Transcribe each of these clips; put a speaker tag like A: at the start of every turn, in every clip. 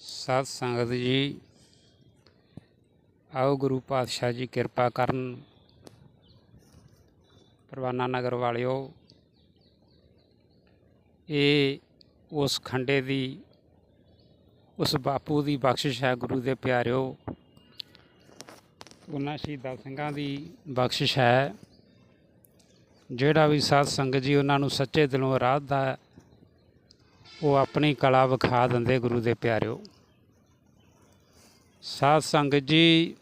A: ਸਤ ਸੰਗਤ ਜੀ, ਆਓ ਗੁਰੂ ਪਾਤਸ਼ਾਹ ਜੀ ਕਿਰਪਾ ਕਰਨ। ਪਰਵਾਨਾ ਨਗਰ ਵਾਲਿਓ, ਇਹ ਉਸ ਖੰਡੇ ਦੀ, ਉਸ ਬਾਪੂ ਦੀ ਬਖਸ਼ਿਸ਼ ਹੈ ਗੁਰੂ ਦੇ ਪਿਆਰਿਓ। ਉਹਨਾਂ ਸ਼ਹੀਦਾਂ ਸਿੰਘਾਂ ਦੀ ਬਖਸ਼ਿਸ਼ ਹੈ। ਜਿਹੜਾ ਵੀ ਸਾਧ ਸੰਗਤ ਜੀ ਉਹਨਾਂ ਨੂੰ ਸੱਚੇ ਦਿਲੋਂ ਅਰਾਧਦਾ ਹੈ ਉਹ ਆਪਣੀ ਕਲਾ ਵਿਖਾ ਦਿੰਦੇ ਗੁਰੂ ਦੇ ਪਿਆਰਿਓ। ਸਾਧ ਸੰਗਤ ਜੀ,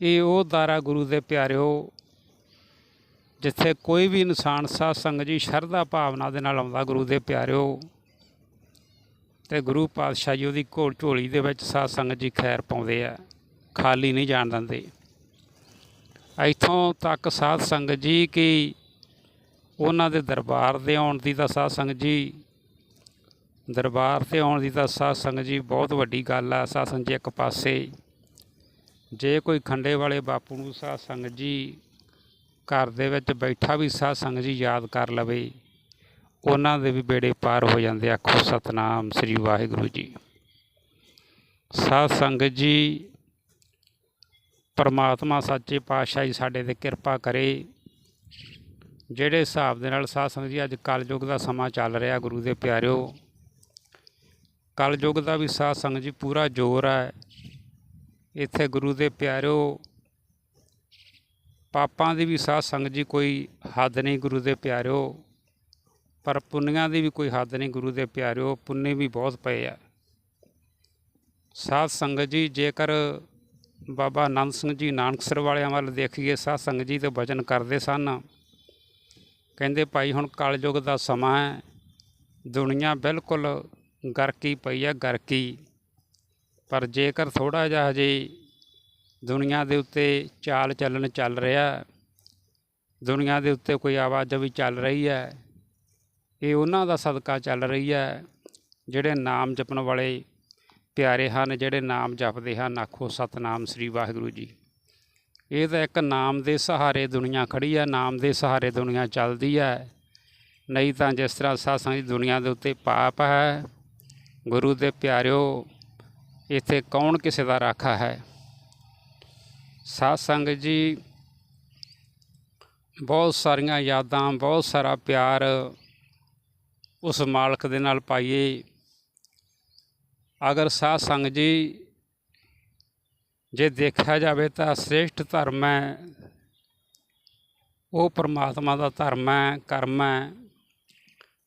A: ਇਹ ਉਹ ਦਾਰਾ ਗੁਰੂ ਦੇ ਪਿਆਰਿਓ ਜਿੱਥੇ ਕੋਈ ਵੀ ਇਨਸਾਨ ਸਾਧ ਸੰਗਤ ਜੀ ਸ਼ਰਧਾ ਭਾਵਨਾ ਦੇ ਨਾਲ ਆਉਂਦਾ ਗੁਰੂ ਦੇ ਪਿਆਰਿਓ ਤੇ ਗੁਰੂ ਪਾਤਸ਼ਾਹ ਜੀ ਉਹਦੀ ਘੋਲ ਝੋਲੀ ਦੇ ਵਿੱਚ ਸਾਧ ਸੰਗਤ ਜੀ ਖੈਰ ਪਾਉਂਦੇ ਆ, ਖਾਲੀ ਨਹੀਂ ਜਾਣ ਦਿੰਦੇ। ਇੱਥੋਂ ਤੱਕ ਸਾਧ ਸੰਗਤ ਜੀ ਕਿ ਉਹਨਾਂ ਦੇ ਦਰਬਾਰ ਦੇ ਆਉਣ ਦੀ ਤਾਂ ਸਾਧ ਸੰਗਤ ਜੀ, ਦਰਬਾਰ ਤੇ ਆਉਣ ਦੀ ਤਾਂ ਸਾਧ ਸੰਗਤ ਜੀ ਬਹੁਤ ਵੱਡੀ ਗੱਲ ਆ। ਸਾਧ ਸੰਗਤ ਜੀ ਇੱਕ ਪਾਸੇ, ਜੇ ਕੋਈ ਖੰਡੇ ਵਾਲੇ ਬਾਪੂ ਨੂੰ ਸਾਧ ਸੰਗਤ ਜੀ ਘਰ ਦੇ ਵਿੱਚ ਬੈਠਾ ਵੀ ਸਾਧ ਸੰਗਤ ਜੀ ਯਾਦ ਕਰ ਲਵੇ, ਉਹਨਾਂ ਦੇ ਵੀ ਬੇੜੇ ਪਾਰ ਹੋ ਜਾਂਦੇ ਆਖੋ ਸਤਨਾਮ ਸ੍ਰੀ ਵਾਹਿਗੁਰੂ ਜੀ। ਸਾਧ ਸੰਗਤ ਜੀ, ਪਰਮਾਤਮਾ ਸੱਚੇ ਪਾਤਸ਼ਾਹ ਜੀ ਸਾਡੇ ਤੇ ਕਿਰਪਾ ਕਰੇ। ਜਿਹੜੇ ਹਿਸਾਬ ਦੇ ਨਾਲ ਸਾਧ ਸੰਗਤ ਜੀ, ਅੱਜ ਕਲਯੁੱਗ ਦਾ ਸਮਾਂ ਚੱਲ ਰਿਹਾ ਗੁਰੂ ਦੇ ਪਿਆਰਿਓ। ਕਲਯੁੱਗ ਦਾ ਵੀ ਸਾਧ ਸੰਗਤ ਜੀ ਪੂਰਾ ਜ਼ੋਰ ਹੈ ਇੱਥੇ ਗੁਰੂ ਦੇ ਪਿਆਰਿਓ, ਪਾਪਾਂ ਦੀ ਵੀ ਸਾਧ ਸੰਗਤ ਜੀ ਕੋਈ ਹੱਦ ਨਹੀਂ ਗੁਰੂ ਦੇ ਪਿਆਰਿਓ, ਪਰ ਪੁੰਨੀਆਂ ਦੀ ਵੀ ਕੋਈ ਹੱਦ ਨਹੀਂ ਗੁਰੂ ਦੇ ਪਿਆਰਿਓ, ਪੁੰਨੇ ਵੀ ਬਹੁਤ ਪਏ ਆ। ਸਾਧ ਸੰਗਤ ਜੀ, ਜੇਕਰ ਬਾਬਾ ਆਨੰਦ ਸਿੰਘ ਜੀ ਨਾਨਕਸਰ ਵਾਲਿਆਂ ਵੱਲ ਦੇਖੀਏ, ਸਾਧ ਸੰਗਤ ਜੀ ਤੇ ਵਚਨ ਕਰਦੇ ਸਨ ਕਹਿੰਦੇ ਭਾਈ ਹੁਣ ਕਲਯੁੱਗ ਦਾ ਸਮਾਂ ਹੈ, ਦੁਨੀਆ ਬਿਲਕੁਲ ਗਰਕੀ ਪਈ ਹੈ, ਗਰਕੀ। ਪਰ ਜੇਕਰ ਥੋੜਾ ਜਿਹਾ ਹਜੇ ਦੁਨੀਆ ਦੇ ਉੱਤੇ ਚਾਲ ਚੱਲਣ ਚੱਲ ਰਿਹਾ, ਦੁਨੀਆ ਦੇ ਉੱਤੇ ਕੋਈ ਆਵਾਜ਼ ਵੀ ਚੱਲ ਰਹੀ ਹੈ, ਇਹ ਉਹਨਾਂ ਦਾ ਸਦਕਾ ਚੱਲ ਰਹੀ ਹੈ, ਜਿਹੜੇ ਨਾਮ ਜਪਣ ਵਾਲੇ ਪਿਆਰੇ ਹਨ, ਜਿਹੜੇ ਨਾਮ ਜਪਦੇ ਹਨ, ਆਖੋ ਸਤਨਾਮ ਸ੍ਰੀ ਵਾਹਿਗੁਰੂ ਜੀ। ਇਹ ਤਾਂ ਇੱਕ ਨਾਮ ਦੇ ਸਹਾਰੇ ਦੁਨੀਆ ਖੜੀ ਹੈ ਨਾਮ ਦੇ ਸਹਾਰੇ ਦੁਨੀਆ ਚੱਲਦੀ ਹੈ ਨਹੀਂ ਤਾਂ ਜਿਸ ਤਰ੍ਹਾਂ ਸਾਧ ਸੰਗਤ ਜੀ ਦੁਨੀਆ ਦੇ ਉੱਤੇ ਪਾਪ ਹੈ, ਗੁਰੂ ਦੇ ਪਿਆਰਿਓ, ਇੱਥੇ ਕੌਣ ਕਿਸੇ ਦਾ ਰਾਖਾ ਹੈ? ਸਾਧ ਸੰਗਤ ਜੀ, ਬਹੁਤ ਸਾਰੀਆਂ ਯਾਦਾਂ, ਬਹੁਤ ਸਾਰਾ ਪਿਆਰ ਉਸ ਮਾਲਕ ਦੇ ਨਾਲ ਪਾਈਏ। ਅਗਰ ਸਾਧ ਸੰਗਤ ਜੀ ਜੇ ਦੇਖਿਆ ਜਾਵੇ ਤਾਂ ਸ੍ਰੇਸ਼ਟ ਧਰਮ ਹੈ। ਉਹ ਪ੍ਰਮਾਤਮਾ ਦਾ ਧਰਮ ਹੈ, ਕਰਮ ਹੈ।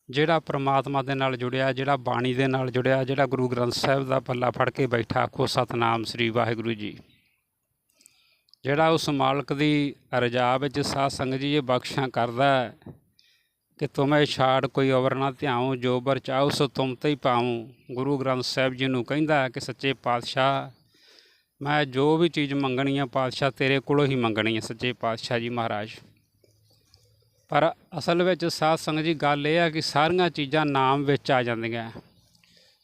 A: ਜਿਹੜਾ ਪ੍ਰਮਾਤਮਾ ਦੇ ਨਾਲ ਜੁੜਿਆ, ਜਿਹੜਾ ਬਾਣੀ ਦੇ ਨਾਲ ਜੁੜਿਆ, ਜਿਹੜਾ ਗੁਰੂ ਗ੍ਰੰਥ ਸਾਹਿਬ ਦਾ ਪੱਲਾ ਫੜ ਕੇ ਬੈਠਾ, ਆਖੋ ਸਤਨਾਮ ਸ੍ਰੀ ਵਾਹਿਗੁਰੂ ਜੀ। ਜਿਹੜਾ ਉਸ ਮਾਲਕ ਦੀ ਰਜਾ ਵਿੱਚ ਸਾਧ ਸੰਗਤ ਜੀ ਇਹ ਬਖਸ਼ਾਂ ਕਰਦਾ ਕਿ ਤੁਮੇ ਛਾੜ ਕੋਈ ਅਵਰ ਨਾ ਧਿਆਉ, ਜੋ ਬਰ ਚਾਹੋ ਸੋ ਤੁਮ ਤੇ ਹੀ ਪਾਉ। ਗੁਰੂ ਗ੍ਰੰਥ ਸਾਹਿਬ ਜੀ ਨੂੰ ਕਹਿੰਦਾ ਕਿ ਸੱਚੇ ਪਾਤਸ਼ਾਹ ਮੈਂ ਜੋ ਵੀ ਚੀਜ਼ ਮੰਗਣੀ ਆ ਪਾਤਸ਼ਾਹ ਤੇਰੇ ਕੋਲੋਂ ਹੀ ਮੰਗਣੀ ਆ, ਸੱਚੇ ਪਾਤਸ਼ਾਹ ਜੀ ਮਹਾਰਾਜ। ਪਰ ਅਸਲ ਵਿੱਚ ਸਾਧ ਸੰਗਤ ਜੀ ਗੱਲ ਇਹ ਆ ਕਿ ਸਾਰੀਆਂ ਚੀਜ਼ਾਂ ਨਾਮ ਵਿੱਚ ਆ ਜਾਂਦੀਆਂ।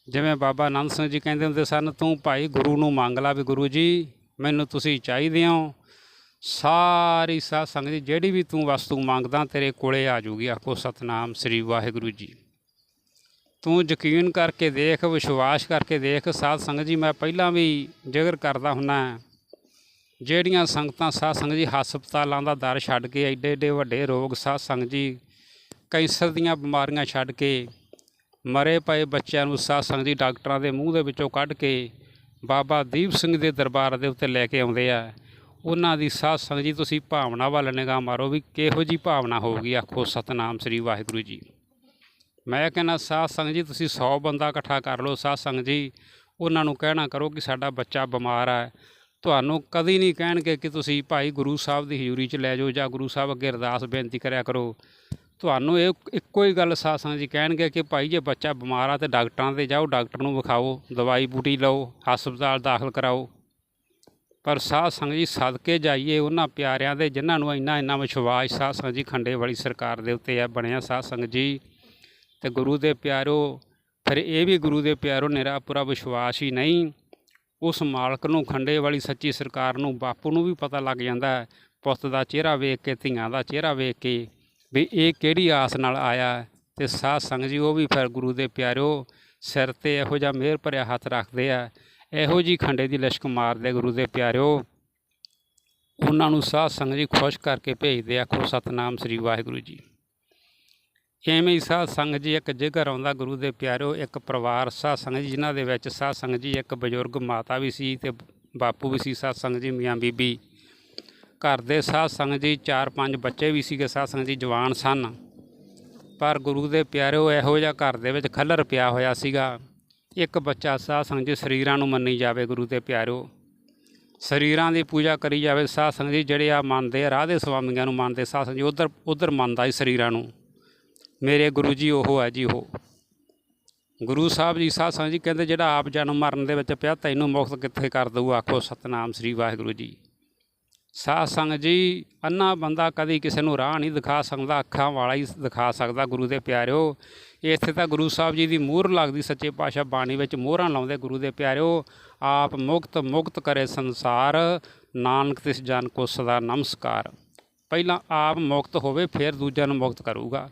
A: ਜਿਵੇਂ ਬਾਬਾ ਆਨੰਦ ਸਿੰਘ ਜੀ ਕਹਿੰਦੇ ਹੁੰਦੇ ਸਨ, ਤੂੰ ਭਾਈ ਗੁਰੂ ਨੂੰ ਮੰਗ ਲਾ ਵੀ ਗੁਰੂ ਜੀ, ਮੈਨੂੰ ਤੁਸੀਂ ਚਾਹੀਦੇ ਹੋ। ਸਾਰੀ ਸਾਧ ਸੰਗਤ ਜੀ ਜਿਹੜੀ ਵੀ ਤੂੰ ਵਸਤੂ ਮੰਗਦਾ ਤੇਰੇ ਕੋਲੇ ਆ ਜੂਗੀ ਆਖੋ ਸਤਨਾਮ ਸ੍ਰੀ ਵਾਹਿਗੁਰੂ ਜੀ। ਤੂੰ ਯਕੀਨ ਕਰਕੇ ਦੇਖ, ਵਿਸ਼ਵਾਸ ਕਰਕੇ ਦੇਖ, ਸਾਧ ਸੰਗਤ ਜੀ, ਮੈਂ ਪਹਿਲਾਂ ਵੀ ਜ਼ਿਕਰ ਕਰਦਾ ਹੁੰਨਾ ਜਿਹੜੀਆਂ ਸੰਗਤਾਂ ਸਾਧ ਸੰਗਤ ਜੀ ਹਸਪਤਾਲਾਂ ਦਾ ਦਰ ਛੱਡ ਕੇ, ਐਡੇ ਐਡੇ ਵੱਡੇ ਰੋਗ ਸਾਧ ਸੰਗਤ ਜੀ, ਕੈਂਸਰ ਦੀਆਂ ਬਿਮਾਰੀਆਂ ਛੱਡ ਕੇ, ਮਰੇ ਪਏ ਬੱਚਿਆਂ ਨੂੰ ਸਾਧ ਸੰਗਤ ਜੀ ਡਾਕਟਰਾਂ ਦੇ ਮੂੰਹ ਦੇ ਵਿੱਚੋਂ ਕੱਢ ਕੇ, ਬਾਬਾ ਦੀਪ ਸਿੰਘ ਦੇ ਦਰਬਾਰ ਦੇ ਉੱਤੇ ਲੈ ਕੇ ਆਉਂਦੇ ਆ। ਉਹਨਾਂ ਦੀ ਸਾਧ ਸੰਗਤ ਜੀ, ਤੁਸੀਂ ਭਾਵਨਾ ਵੱਲ ਨਿਗਾਹ ਮਾਰੋ ਵੀ ਕਿਹੋ ਜੀ ਭਾਵਨਾ ਹੋਊਗੀ। ਆਖੋ ਸਤਨਾਮ ਸ੍ਰੀ ਵਾਹਿਗੁਰੂ ਜੀ। ਮੈਂ ਕਹਿੰਦਾ, ਸਾਧ ਸੰਗਤ ਜੀ, ਤੁਸੀਂ 100 ਬੰਦਾ ਇਕੱਠਾ ਕਰ ਲਓ, ਸਾਧ ਸੰਗਤ ਜੀ। ਉਹਨਾਂ ਨੂੰ ਕਹਿਣਾ ਕਰੋ ਕਿ ਸਾਡਾ ਬੱਚਾ ਬਿਮਾਰ ਹੈ। ਤੁਹਾਨੂੰ ਕਦੀ ਨਹੀਂ ਕਹਿਣਗੇ ਕਿ ਤੁਸੀਂ ਭਾਈ ਗੁਰੂ ਸਾਹਿਬ ਦੀ ਹਜ਼ੂਰੀ 'ਚ ਲੈ ਜਾਓ ਜਾਂ ਗੁਰੂ ਸਾਹਿਬ ਅੱਗੇ ਅਰਦਾਸ ਬੇਨਤੀ ਕਰਿਆ ਕਰੋ। ਤੁਹਾਨੂੰ ਇਹ ਇੱਕੋ ਹੀ ਗੱਲ ਸਾਧ ਸੰਗਤ ਜੀ ਕਹਿਣਗੇ ਕਿ ਭਾਈ ਜੇ ਬੱਚਾ ਬਿਮਾਰ ਆ ਤੇ ਡਾਕਟਰਾਂ 'ਤੇ ਜਾਓ, ਡਾਕਟਰ ਨੂੰ ਵਿਖਾਓ, ਦਵਾਈ ਬੂਟੀ ਲਓ, ਹਸਪਤਾਲ ਦਾਖਲ ਕਰਾਓ। ਪਰ ਸਾਧ ਸੰਗਤ ਜੀ, ਸਦਕੇ ਜਾਈਏ ਉਹਨਾਂ ਪਿਆਰਿਆਂ ਦੇ ਜਿਨ੍ਹਾਂ ਨੂੰ ਇੰਨਾ ਇੰਨਾ ਵਿਸ਼ਵਾਸ ਸਾਧ ਸੰਗਤ ਜੀ ਖੰਡੇ ਵਾਲੀ ਸਰਕਾਰ ਦੇ ਉੱਤੇ ਆ, ਬਣਿਆ ਸਾਧ ਸੰਗਤ ਜੀ। ਤੇ ਗੁਰੂ ਦੇ ਪਿਆਰੋ, ਫਿਰ ਇਹ ਵੀ ਗੁਰੂ ਦੇ ਪਿਆਰੋ ਨਿਰਾ ਪੂਰਾ ਵਿਸ਼ਵਾਸ ਹੀ ਨਹੀਂ। ਉਸ ਮਾਲਕ ਨੂੰ, ਖੰਡੇ ਵਾਲੀ ਸੱਚੀ ਸਰਕਾਰ ਨੂੰ, ਬਾਪੂ ਨੂੰ ਵੀ ਪਤਾ ਲੱਗ ਜਾਂਦਾ ਹੈ, ਪੁੱਤ ਦਾ ਚਿਹਰਾ ਵੇਖ ਕੇ, ਧੀਆਂ ਦਾ ਚਿਹਰਾ ਵੇਖ ਕੇ, ਵੀ ਇਹ ਕਿਹੜੀ ਆਸ ਨਾਲ ਆਇਆ ਹੈ। ਤੇ ਸਾਧ ਸੰਗਤ ਜੀ, ਉਹ ਵੀ ਫਿਰ ਗੁਰੂ ਦੇ ਪਿਆਰੋ, ਸਿਰ ਤੇ ਇਹੋ ਜਿਹਾ ਮਿਹਰ ਭਰਿਆ ਹੱਥ ਰੱਖਦੇ ਆ। ਇਹੋ ਜੀ ਖੰਡੇ ਦੀ ਲਿਸ਼ਕ ਮਾਰਦੇ ਗੁਰੂ ਦੇ ਪਿਆਰਿਓ ਉਹਨਾਂ ਨੂੰ ਸਾਧ ਸੰਗਤ ਜੀ ਖੁਸ਼ ਕਰਕੇ ਭੇਜਦੇ ਆਖੋ ਸਤਨਾਮ ਸ੍ਰੀ ਵਾਹਿਗੁਰੂ ਜੀ। ਐਵੇਂ ਹੀ ਸਾਧ ਸੰਗਤ ਜੀ ਇੱਕ ਜਿਗਰ ਆਉਂਦਾ ਗੁਰੂ ਦੇ ਪਿਆਰਿਓ, ਇੱਕ ਪਰਿਵਾਰ ਸਾਧ ਸੰਗਤ ਜੀ, ਜਿਨ੍ਹਾਂ ਦੇ ਵਿੱਚ ਸਾਧ ਸੰਗਤ ਜੀ ਇੱਕ ਬਜ਼ੁਰਗ ਮਾਤਾ ਵੀ ਸੀ ਤੇ ਬਾਪੂ ਵੀ ਸੀ, ਸਾਧ ਸੰਗਤ ਜੀ, ਮੀਆਂ ਬੀਬੀ। ਘਰ ਦੇ ਸਾਧ ਸੰਗਤ ਜੀ ਚਾਰ ਪੰਜ ਬੱਚੇ ਵੀ ਸੀਗੇ, ਸਾਧ ਸੰਗਤ ਜੀ ਜਵਾਨ ਸਨ। ਪਰ ਗੁਰੂ ਦੇ ਪਿਆਰਿਓ ਇਹੋ ਜਿਹਾ ਘਰ ਦੇ ਵਿੱਚ ਖੱਲਰ ਪਿਆ ਹੋਇਆ ਸੀਗਾ। ਇੱਕ ਬੱਚਾ ਸਾਧ ਸੰਗਤ ਜੀ ਸਰੀਰਾਂ ਨੂੰ ਮੰਨੀ ਜਾਵੇ ਗੁਰੂ ਦੇ ਪਿਆਰਿਓ। ਸਰੀਰਾਂ ਦੀ ਪੂਜਾ ਕਰੀ ਜਾਵੇ ਸਾਧ ਸੰਗਤ ਜੀ, ਜਿਹੜੇ ਆ ਮੰਨਦੇ ਆ ਰਾਧੇ ਸੁਆਮੀਆਂ ਨੂੰ ਮੰਨਦੇ, ਸਾਧ ਸੰਗਤ ਜੀ ਉਧਰ ਉਧਰ ਮੰਨਦਾ ਸੀ ਸਰੀਰਾਂ ਨੂੰ। ਮੇਰੇ ਗੁਰੂ ਜੀ ਉਹ ਹੈ ਜੀ ਉਹ। ਗੁਰੂ ਸਾਹਿਬ ਜੀ, ਸਾਧ ਸੰਗਤ ਜੀ ਕਹਿੰਦੇ ਜਿਹੜਾ ਆਪ ਜਨਮ ਮਰਨ ਦੇ ਵਿੱਚ ਪਿਆ, ਤੈਨੂੰ ਮੁਕਤ ਕਿੱਥੇ ਕਰ ਦਊ, ਆਖੋ ਸਤਨਾਮ ਸ੍ਰੀ ਵਾਹਿਗੁਰੂ ਜੀ। ਸਾਧ ਸੰਗਤ ਜੀ, ਅੰਨਾ ਬੰਦਾ ਕਦੀ ਕਿਸੇ ਨੂੰ ਰਾਹ ਨਹੀਂ ਦਿਖਾ ਸਕਦਾ, ਅੱਖਾਂ ਵਾਲਾ ਹੀ ਦਿਖਾ ਸਕਦਾ ਗੁਰੂ ਦੇ ਪਿਆਰਿਓ। ਇੱਥੇ ਤਾਂ ਗੁਰੂ ਸਾਹਿਬ ਜੀ ਦੀ ਮੋਹਰ ਲੱਗਦੀ, ਸੱਚੇ ਪਾਤਸ਼ਾਹ ਬਾਣੀ ਵਿੱਚ ਮੋਹਰਾਂ ਲਾਉਂਦੇ ਗੁਰੂ ਦੇ ਪਿਆਰਿਓ। ਆਪ ਮੁਕਤ ਮੁਕਤ ਕਰੇ ਸੰਸਾਰ, ਨਾਨਕ ਤਿਸ ਜਨ ਕੋ ਸਦਾ ਨਮਸਕਾਰ। ਪਹਿਲਾਂ ਆਪ ਮੁਕਤ ਹੋਵੇ, ਫਿਰ ਦੂਜਿਆਂ ਨੂੰ ਮੁਕਤ ਕਰੂਗਾ।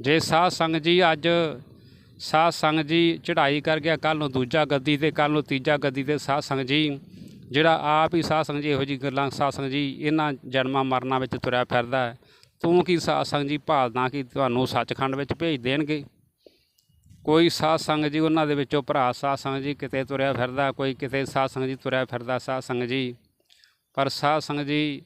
A: ਜੇ ਸਾਧ ਸੰਗਤ ਜੀ ਅੱਜ ਸਾਧ ਸੰਗਤ ਜੀ ਚੜ੍ਹਾਈ ਕਰ ਗਿਆ ਕੱਲ ਨੂੰ ਦੂਜਾ ਗੱਦੀ ਤੇ ਕੱਲ ਨੂੰ ਤੀਜਾ ਗੱਦੀ ਤੇ ਸਾਧ ਸੰਗਤ ਜੀ ਜਿਹੜਾ ਆਪ ਹੀ ਸਾਧ ਸੰਗਤ ਜੀ ਇਹੋ ਜੀ ਗੱਲਾਂ ਸਾਧ ਸੰਗਤ ਜੀ ਇਹਨਾਂ ਜਨਮਾਂ ਮਰਨਾਂ ਵਿੱਚ ਤੁਰਿਆ ਫਿਰਦਾ ਹੈ। ਤੂੰ ਕੀ ਸਾਧ ਸੰਗਤ ਜੀ ਭਾਲਦਾ ਕਿ ਤੁਹਾਨੂੰ ਸੱਚਖੰਡ ਵਿੱਚ ਭੇਜ ਦੇਣਗੇ ਕੋਈ ਸਾਧ ਸੰਗਤ ਜੀ ਉਹਨਾਂ ਦੇ ਵਿੱਚੋਂ ਭਰਾ ਸਾਧ ਸੰਗਤ ਜੀ ਕਿਤੇ ਤੁਰਿਆ ਫਿਰਦਾ ਕੋਈ ਕਿਤੇ ਸਾਧ ਸੰਗਤ ਜੀ ਤੁਰਿਆ ਫਿਰਦਾ ਸਾਧ ਸੰਗਤ ਜੀ ਪਰ ਸਾਧ ਸੰਗਤ ਜੀ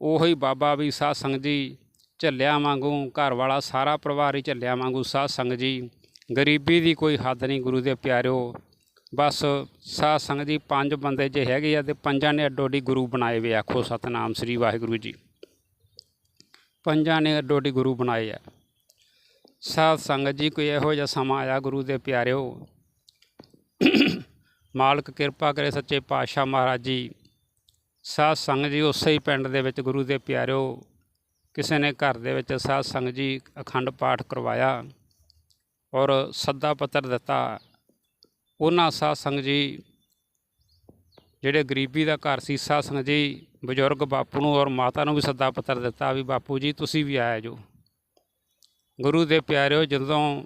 A: ਉਹੀ ਬਾਬਾ ਵੀ ਸਾਧ ਸੰਗਤ ਜੀ ਝੱਲਿਆ ਵਾਂਗੂ, ਘਰ ਵਾਲਾ ਸਾਰਾ ਪਰਿਵਾਰ ਹੀ ਝੱਲਿਆ ਵਾਂਗੂ, ਸਾਧ ਸੰਗਤ ਜੀ। ਗਰੀਬੀ ਦੀ ਕੋਈ ਹੱਦ ਨਹੀਂ ਗੁਰੂ ਦੇ ਪਿਆਰਿਓ। ਬਸ ਸਾਧ ਸੰਗਤ ਜੀ, ਪੰਜ ਬੰਦੇ ਜੇ ਹੈਗੇ ਆ ਤੇ ਪੰਜਾਂ ਨੇ ਅੱਡੋ ਅੱਡੀ ਗੁਰੂ ਬਣਾਏ ਵੇ ਆਖੋ ਸਤਨਾਮ ਸ੍ਰੀ ਵਾਹਿਗੁਰੂ ਜੀ। ਪੰਜਾਂ ਨੇ ਅੱਡੋ ਅੱਡੀ ਗੁਰੂ ਬਣਾਏ ਆ। ਸਾਧ ਸੰਗਤ ਜੀ, ਕੋਈ ਇਹੋ ਜਿਹਾ ਸਮਾਂ ਆਇਆ ਗੁਰੂ ਦੇ ਪਿਆਰਿਓ? ਮਾਲਕ ਕਿਰਪਾ ਕਰੇ ਸੱਚੇ ਪਾਤਸ਼ਾਹ ਮਹਾਰਾਜ ਜੀ। ਸਾਧ ਸੰਗਤ ਜੀ, ਉਸੇ ਹੀ ਪਿੰਡ ਦੇ ਵਿੱਚ ਗੁਰੂ ਦੇ ਪਿਆਰਿਓ। ਕਿਸੇ ਨੇ ਘਰ ਦੇ ਵਿੱਚ ਸਾਧ ਸੰਗਤ ਜੀ ਅਖੰਡ ਪਾਠ ਕਰਵਾਇਆ ਔਰ ਸੱਦਾ ਪੱਤਰ ਦਿੱਤਾ, ਉਹਨਾਂ ਸਾਧ ਸੰਗਤ ਜੀ ਜਿਹੜੇ ਗਰੀਬੀ ਦਾ ਘਰ ਸੀ, ਸਾਧ ਸੰਗਤ ਜੀ ਬਜ਼ੁਰਗ ਬਾਪੂ ਨੂੰ ਔਰ ਮਾਤਾ ਨੂੰ ਵੀ ਸੱਦਾ ਪੱਤਰ ਦਿੱਤਾ ਵੀ ਬਾਪੂ ਜੀ ਤੁਸੀਂ ਵੀ ਆਇਆ ਜੋ। ਗੁਰੂ ਦੇ ਪਿਆਰਿਓ, ਜਦੋਂ